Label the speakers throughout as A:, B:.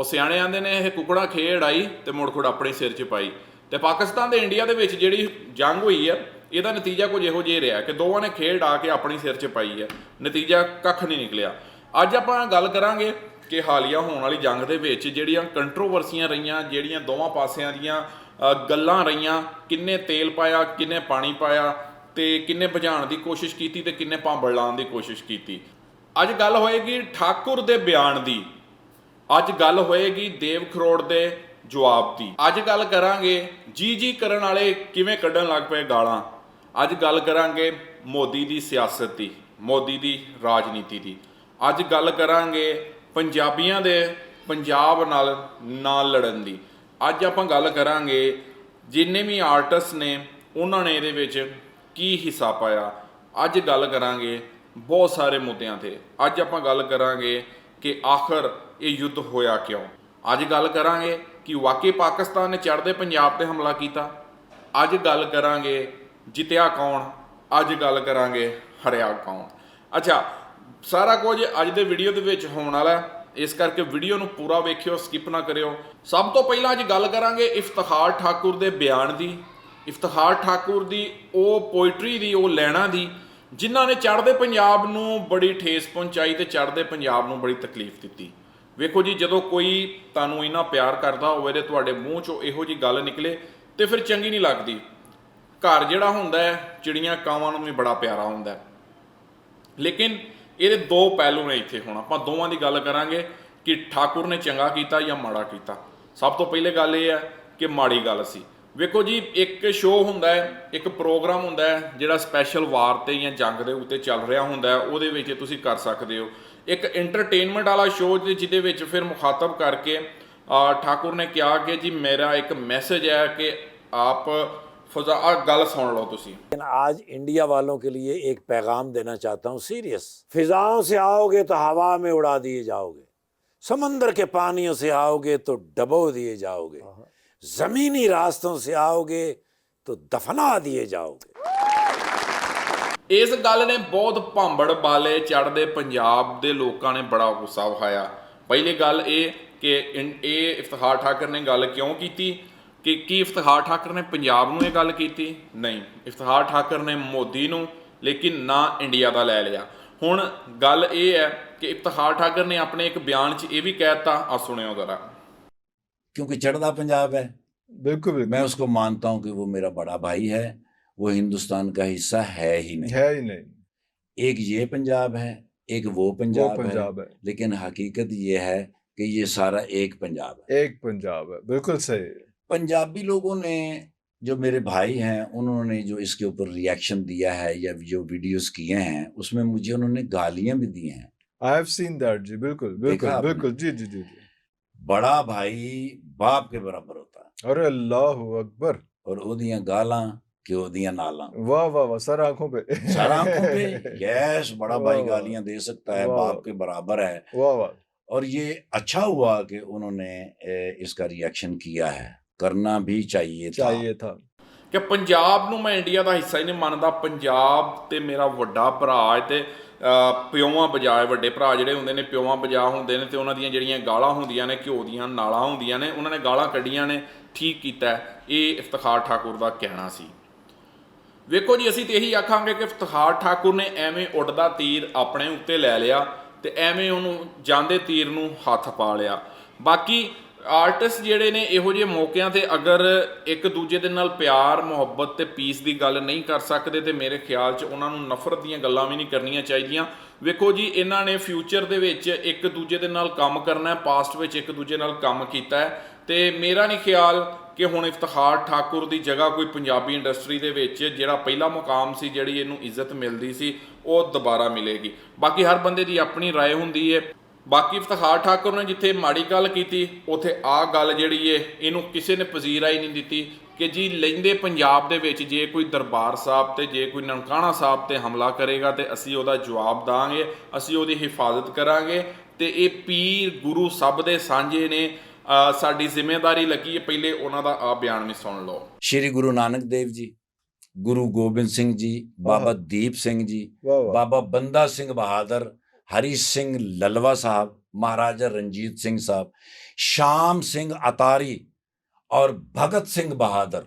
A: ਉਹ ਸਿਆਣੇ ਆਂਦੇ ਨੇ, ਇਹ ਕੁਕੜਾ ਖੇਡ ਆਈ ਤੇ ਮੁੜ ਖੁੜ ਆਪਣੇ ਸਿਰ 'ਚ ਪਾਈ। ਤੇ ਪਾਕਿਸਤਾਨ ਤੇ ਇੰਡੀਆ ਦੇ ਵਿੱਚ ਜਿਹੜੀ ਜੰਗ ਹੋਈ ਹੈ ਇਹਦਾ ਨਤੀਜਾ ਕੁਝ ਇਹੋ ਜਿਹਾ ਰਿਹਾ ਕਿ ਦੋਵਾਂ ਨੇ ਖੇਡ ਆ ਕੇ ਆਪਣੀ ਸਿਰ 'ਚ ਪਾਈ ਹੈ ਨਤੀਜਾ ਕੱਖ ਨਹੀਂ ਨਿਕਲਿਆ। ਅੱਜ ਆਪਾਂ ਗੱਲ ਕਰਾਂਗੇ ਕਿ ਹਾਲੀਆ ਹੋਣ ਵਾਲੀ ਜੰਗ ਦੇ ਵਿੱਚ ਜਿਹੜੀਆਂ ਕੰਟਰੋਵਰਸੀਆਂ ਰਹੀਆਂ, ਜਿਹੜੀਆਂ ਦੋਵਾਂ ਪਾਸਿਆਂ ਦੀਆਂ ਗੱਲਾਂ ਰਹੀਆਂ, ਕਿੰਨੇ ਤੇਲ ਪਾਇਆ, ਕਿੰਨੇ ਪਾਣੀ ਪਾਇਆ ਤੇ ਕਿੰਨੇ ਬੁਝਾਉਣ ਦੀ ਕੋਸ਼ਿਸ਼ ਕੀਤੀ ਤੇ ਕਿੰਨੇ ਭਾਂਬੜ ਲਾਉਣ ਦੀ ਕੋਸ਼ਿਸ਼ ਕੀਤੀ। ਅੱਜ ਗੱਲ ਹੋਏਗੀ ਠਾਕੁਰ ਦੇ ਬਿਆਨ ਦੀ। ਅੱਜ ਗੱਲ ਹੋਏਗੀ ਦੇਵ ਖਰੋੜ ਦੇ ਜਵਾਬ ਦੀ। ਅੱਜ ਗੱਲ ਕਰਾਂਗੇ ਜੀ ਜੀ ਕਰਨ ਵਾਲੇ ਕਿਵੇਂ ਕੱਢਣ ਲੱਗ ਪਏ ਗਾਲਾਂ। ਅੱਜ ਗੱਲ ਕਰਾਂਗੇ ਮੋਦੀ ਦੀ ਸਿਆਸਤ ਦੀ, ਮੋਦੀ ਦੀ ਰਾਜਨੀਤੀ ਦੀ। ਅੱਜ ਗੱਲ ਕਰਾਂਗੇ ਪੰਜਾਬੀਆਂ ਦੇ ਪੰਜਾਬ ਨਾਲ ਨਾਲ ਲੜਨ ਦੀ। ਅੱਜ ਆਪਾਂ ਗੱਲ ਕਰਾਂਗੇ ਜਿੰਨੇ ਵੀ ਆਰਟਿਸਟ ਨੇ, ਉਹਨਾਂ ਨੇ ਇਹਦੇ ਵਿੱਚ ਕੀ ਹਿੱਸਾ ਪਾਇਆ। ਅੱਜ ਗੱਲ ਕਰਾਂਗੇ ਬਹੁਤ ਸਾਰੇ ਮੁੱਦਿਆਂ ਤੇ। ਅੱਜ ਆਪਾਂ ਗੱਲ ਕਰਾਂਗੇ ਕਿ ਆਖਰ ਇਹ ਯੁੱਧ ਹੋਇਆ ਕਿਉਂ? ਅੱਜ ਗੱਲ ਕਰਾਂਗੇ ਕਿ ਵਾਕਈ ਪਾਕਿਸਤਾਨ ਨੇ ਚੜ੍ਹਦੇ ਪੰਜਾਬ ਤੇ ਹਮਲਾ ਕੀਤਾ। ਅੱਜ ਗੱਲ ਕਰਾਂਗੇ ਜਿੱਤਿਆ ਕੌਣ? ਅੱਜ ਗੱਲ ਕਰਾਂਗੇ ਹਰਿਆ ਕੌਣ? ਅੱਛਾ, ਸਾਰਾ ਕੁਝ ਅੱਜ ਦੇ ਵੀਡੀਓ ਦੇ ਵਿੱਚ ਹੋਣ ਵਾਲਾ ਹੈ। ਇਸ ਕਰਕੇ ਵੀਡੀਓ ਨੂੰ ਪੂਰਾ ਵੇਖਿਓ, ਸਕਿਪ ਨਾ ਕਰਿਓ। ਸਭ ਤੋਂ ਪਹਿਲਾਂ ਅੱਜ ਗੱਲ ਕਰਾਂਗੇ ਇਫਤਖਾਰ ਠਾਕੁਰ ਦੇ ਬਿਆਨ ਦੀ। ਇਫਤਖਾਰ ਠਾਕੁਰ ਦੀ, ਉਹ ਪੋਇਟਰੀ ਦੀ, ਉਹ ਲੈਣਾ ਦੀ। ਜਿਨ੍ਹਾਂ ਨੇ ਚੜ੍ਹਦੇ ਪੰਜਾਬ ਨੂੰ ਬੜੀ ਠੇਸ ਪਹੁੰਚਾਈ ਤੇ ਚੜ੍ਹਦੇ ਪੰਜਾਬ ਨੂੰ ਬੜੀ ਤਕਲੀਫ ਦਿੱਤੀ। ਵੇਖੋ ਜੀ, ਜਦੋਂ ਕੋਈ ਤੁਹਾਨੂੰ ਇੰਨਾ ਪਿਆਰ ਕਰਦਾ ਹੋਵੇ ਤੇ ਤੁਹਾਡੇ ਮੂੰਹ ਚੋਂ ਇਹੋ ਜੀ ਗੱਲ ਨਿਕਲੇ ਤੇ ਫਿਰ ਚੰਗੀ ਨਹੀਂ ਲੱਗਦੀ। ਘਰ ਜਿਹੜਾ ਹੁੰਦਾ ਹੈ, ਚਿੜੀਆਂ ਕਾਵਾਂ ਨੂੰ ਵੀ ਬੜਾ ਪਿਆਰਾ ਹੁੰਦਾ ਹੈ। ਲੇਕਿਨ ਇਹਦੇ ਦੋ ਪਹਿਲੂ ਨੇ ਇੱਥੇ ਹੁਣ। ਆਪਾਂ ਦੋਵਾਂ ਦੀ ਗੱਲ ਕਰਾਂਗੇ ਕਿ ਠਾਕੁਰ ਨੇ ਚੰਗਾ ਕੀਤਾ ਜਾਂ ਮਾੜਾ ਕੀਤਾ। ਸਭ ਤੋਂ ਪਹਿਲੇ ਗੱਲ ਇਹ ਹੈ ਕਿ ਮਾੜੀ ਗੱਲ ਸੀ। ਵੇਖੋ ਜੀ ਇੱਕ ਸ਼ੋਅ ਹੁੰਦਾ ਹੈ ਇੱਕ ਪ੍ਰੋਗਰਾਮ ਹੁੰਦਾ ਹੈ ਜਿਹੜਾ ਸਪੈਸ਼ਲ ਵਾਰ ਤੇ ਜਾਂ ਜੰਗ ਦੇ ਉੱਤੇ ਚੱਲ ਰਿਹਾ ਹੁੰਦਾ ਹੈ ਉਹਦੇ ਵਿੱਚ ਤੁਸੀਂ ਕਰ ਸਕਦੇ ਹੋ ਇੱਕ ਐਂਟਰਟੇਨਮੈਂਟ ਵਾਲਾ ਸ਼ੋਅ ਜਿਹਦੇ ਵਿੱਚ ਫਿਰ ਮੁਖਾਤਬ ਕਰਕੇ ਅਹ, ਠਾਕੁਰ ਨੇ ਕਿਹਾ ਕਿ ਜੀ ਮੇਰਾ ਇੱਕ ਮੈਸੇਜ ਹੈ ਕਿ ਆਪ ਫਜ਼ਾ ਆਹ ਗੱਲ ਸੁਣ ਲਓ ਤੁਸੀਂ
B: लेकिन आज इंडिया वालों के लिए एक पैगाम देना चाहता हूँ सीरियस फिजाओं से आओगे तो हवा में उड़ा दिए जाओगे समंदर के पानियों से आओगे तो डबो दिए जाओगे जमीनी रास्तों से आओगे तो दफना दिए जाओगे
A: ਇਸ ਗੱਲ ਨੇ ਬਹੁਤ ਭਾਂਬੜ ਬਾਲੇ ਚੜਦੇ ਪੰਜਾਬ ਦੇ ਲੋਕਾਂ ਨੇ ਬੜਾ ਗੁੱਸਾ ਵਿਖਾਇਆ ਪਹਿਲੀ ਗੱਲ ਇਹ ਕਿ ਇਨ- ਇਹ ਇਫਤਖਾਰ ਠਾਕਰ ਨੇ ਗੱਲ ਕਿਉਂ ਕੀਤੀ ਕਿ ਕੀ ਇਫਤਖਾਰ ਠਾਕਰ ਨੇ ਪੰਜਾਬ ਨੂੰ ਇਹ ਗੱਲ ਕੀਤੀ ਨਹੀਂ ਇਫਤਖਾਰ ਠਾਕਰ ਨੇ ਮੋਦੀ ਨੂੰ ਲੇਕਿਨ ਨਾ ਇੰਡੀਆ ਦਾ ਲੈ ਲਿਆ ਹੁਣ ਗੱਲ ਇਹ ਹੈ ਕਿ ਇਫਤਖਾਰ ਠਾਕਰ ਨੇ ਆਪਣੇ ਇੱਕ ਬਿਆਨ 'ਚ ਇਹ ਵੀ ਕਹਿਤਾ ਆ ਸੁਣਿਓ ਜ਼ਰਾ
B: क्योंकि चढ़दा पंजाब है।
C: बिल्कुल बिल्कुल।
B: मैं उसको मानता हूँ कि वो मेरा बड़ा भाई है वो हिंदुस्तान का हिस्सा है ही नहीं।
C: है ही नहीं।
B: एक ये पंजाब है एक वो पंजाब,
C: वो पंजाब है।
B: है लेकिन हकीकत ये है कि ये सारा एक पंजाब है।
C: एक पंजाब है। बिल्कुल सही
B: पंजाबी लोगों ने जो मेरे भाई हैं उन्होंने जो इसके ऊपर रिएक्शन दिया है या जो वीडियोस किए हैं उसमें मुझे उन्होंने गालियाँ भी दी हैं।
C: आई हैव सीन दैट जी। बिल्कुल बिल्कुल बिल्कुल। जी जी जी जी।
B: बड़ा भाई बाप के बराबर होता है
C: अरे अल्लाह अकबर
B: और ओदियां गालां कि ओदियां नालां
C: वाह वाह वाह सर आंखों पे
B: सर आंखों पे यस बड़ा
C: वाह,
B: भाई
C: वाह।
B: गालियां दे सकता है
C: वाह,
B: बाप
C: वाह।
B: के बराबर है
C: वाह वाह
B: और ये अच्छा हुआ कि उन्होंने ए, इसका रिएक्शन किया है करना भी चाहिए था
C: चाहिए था
A: ਕਿ ਪੰਜਾਬ ਨੂੰ ਮੈਂ ਇੰਡੀਆ ਦਾ ਹਿੱਸਾ ਹੀ ਨਹੀਂ ਮੰਨਦਾ ਪੰਜਾਬ ਤੇ ਮੇਰਾ ਵੱਡਾ ਭਰਾ ਹੈ ਤੇ ਅਹ, ਪਿਓਵਾਂ ਬਜਾਏ ਵੱਡੇ ਭਰਾ ਜਿਹੜੇ ਹੁੰਦੇ ਨੇ ਪਿਓਵਾਂ ਬਜਾ ਹੁੰਦੇ ਨੇ ਤੇ ਉਹਨਾਂ ਦੀਆਂ ਜਿਹੜੀਆਂ ਗਾਲਾਂ ਹੁੰਦੀਆਂ ਨੇ ਘਿਓ ਦੀਆਂ ਨਾਲਾਂ ਹੁੰਦੀਆਂ ਨੇ ਉਹਨਾਂ ਨੇ ਗਾਲਾਂ ਕੱਢੀਆਂ ਨੇ ਠੀਕ ਕੀਤਾ ਇਹ ਇਫਤਖਾਰ ਠਾਕੁਰ ਦਾ ਕਹਿਣਾ ਸੀ। ਵੇਖੋ ਜੀ ਅਸੀਂ ਤੇ ਇਹੀ ਆਖਾਂਗੇ ਕਿ ਇਫਤਖਾਰ ਠਾਕੁਰ ਨੇ ਐਵੇਂ ਉੱਡਦਾ ਤੀਰ ਆਪਣੇ ਉੱਤੇ ਲੈ ਲਿਆ ਤੇ ਐਵੇਂ ਉਹਨੂੰ ਜਾਂਦੇ ਤੀਰ ਨੂੰ ਹੱਥ ਪਾ ਲਿਆ। ਬਾਕੀ ਆਰਟਿਸਟ ਜਿਹੜੇ ਨੇ ਇਹੋ ਜਿਹੇ ਮੌਕਿਆਂ ਤੇ ਅਗਰ ਇੱਕ ਦੂਜੇ ਦੇ ਨਾਲ ਪਿਆਰ ਮੁਹੱਬਤ ਤੇ ਪੀਸ ਦੀ ਗੱਲ ਨਹੀਂ ਕਰ ਸਕਦੇ ਤੇ ਮੇਰੇ ਖਿਆਲ 'ਚ ਉਹਨਾਂ ਨੂੰ ਨਫ਼ਰਤ ਦੀਆਂ ਗੱਲਾਂ ਵੀ ਨਹੀਂ ਕਰਨੀਆਂ ਚਾਹੀਦੀਆਂ ਵੇਖੋ ਜੀ ਇਹਨਾਂ ਨੇ ਫਿਊਚਰ ਦੇ ਵਿੱਚ ਇੱਕ ਦੂਜੇ ਦੇ ਨਾਲ ਕੰਮ ਕਰਨਾ ਹੈ ਪਾਸਟ ਵਿੱਚ ਇੱਕ ਦੂਜੇ ਨਾਲ ਕੰਮ ਕੀਤਾ ਹੈ ਤੇ ਮੇਰਾ ਨਹੀਂ ਖਿਆਲ ਕਿ ਹੁਣ ਇਫਤਖਾਰ ਠਾਕੁਰ ਦੀ ਜਗ੍ਹਾ ਕੋਈ ਪੰਜਾਬੀ ਇੰਡਸਟਰੀ ਦੇ ਵਿੱਚ ਜਿਹੜਾ ਪਹਿਲਾ ਮੁਕਾਮ ਸੀ ਜਿਹੜੀ ਇਹਨੂੰ ਇੱਜ਼ਤ ਮਿਲਦੀ ਸੀ ਉਹ ਦੁਬਾਰਾ ਮਿਲੇਗੀ ਬਾਕੀ ਹਰ ਬੰਦੇ ਦੀ ਆਪਣੀ رائے ਹੁੰਦੀ ਹੈ ਬਾਕੀ ਫਤਿਹਾਰ ਠਾਕੁਰ ਨੇ ਜਿੱਥੇ ਮਾੜੀ ਗੱਲ ਕੀਤੀ ਉਥੇ ਆ ਗੱਲ ਜਿਹੜੀ ਏ ਇਹਨੂੰ ਕਿਸੇ ਨੇ ਪਜ਼ੀਰਾ ਹੀ ਨਹੀਂ ਦਿੱਤੀ ਕਿ ਜੀ ਲੈਂਦੇ ਪੰਜਾਬ ਦੇ ਵਿੱਚ ਜੇ ਕੋਈ ਦਰਬਾਰ ਸਾਹਿਬ ਤੇ ਜੇ ਕੋਈ ਨਨਕਾਣਾ ਸਾਹਿਬ ਤੇ ਹਮਲਾ ਕਰੇਗਾ ਤੇ ਅਸੀਂ ਉਹਦਾ ਜਵਾਬ ਦਾਂਗੇ ਅਸੀਂ ਉਹਦੀ ਹਿਫਾਜ਼ਤ ਕਰਾਂਗੇ ਤੇ ਇਹ ਪੀਰ ਗੁਰੂ ਸਭ ਦੇ ਸਾਂਝੇ ਨੇ। ਸਾਡੀ ਜ਼ਿੰਮੇਵਾਰੀ ਲੱਗੀ ਹੈ ਪਹਿਲੇ ਉਹਨਾਂ ਦਾ ਆ ਬਿਆਨ ਵੀ ਸੁਣ ਲਓ।
B: ਸ਼੍ਰੀ ਗੁਰੂ ਨਾਨਕ
C: ਦੇਵ ਜੀ
B: ਗੁਰੂ ਗੋਬਿੰਦ ਸਿੰਘ ਜੀ ਬਾਬਾ ਦੀਪ ਸਿੰਘ ਜੀ ਬਾਬਾ ਬੰਦਾ ਸਿੰਘ ਬਹਾਦਰ ہری سنگھ للوا صاحب مہاراجا رنجیت سنگھ
C: صاحب شام سنگھ اتاری اور بھگت
B: سنگھ بہادر۔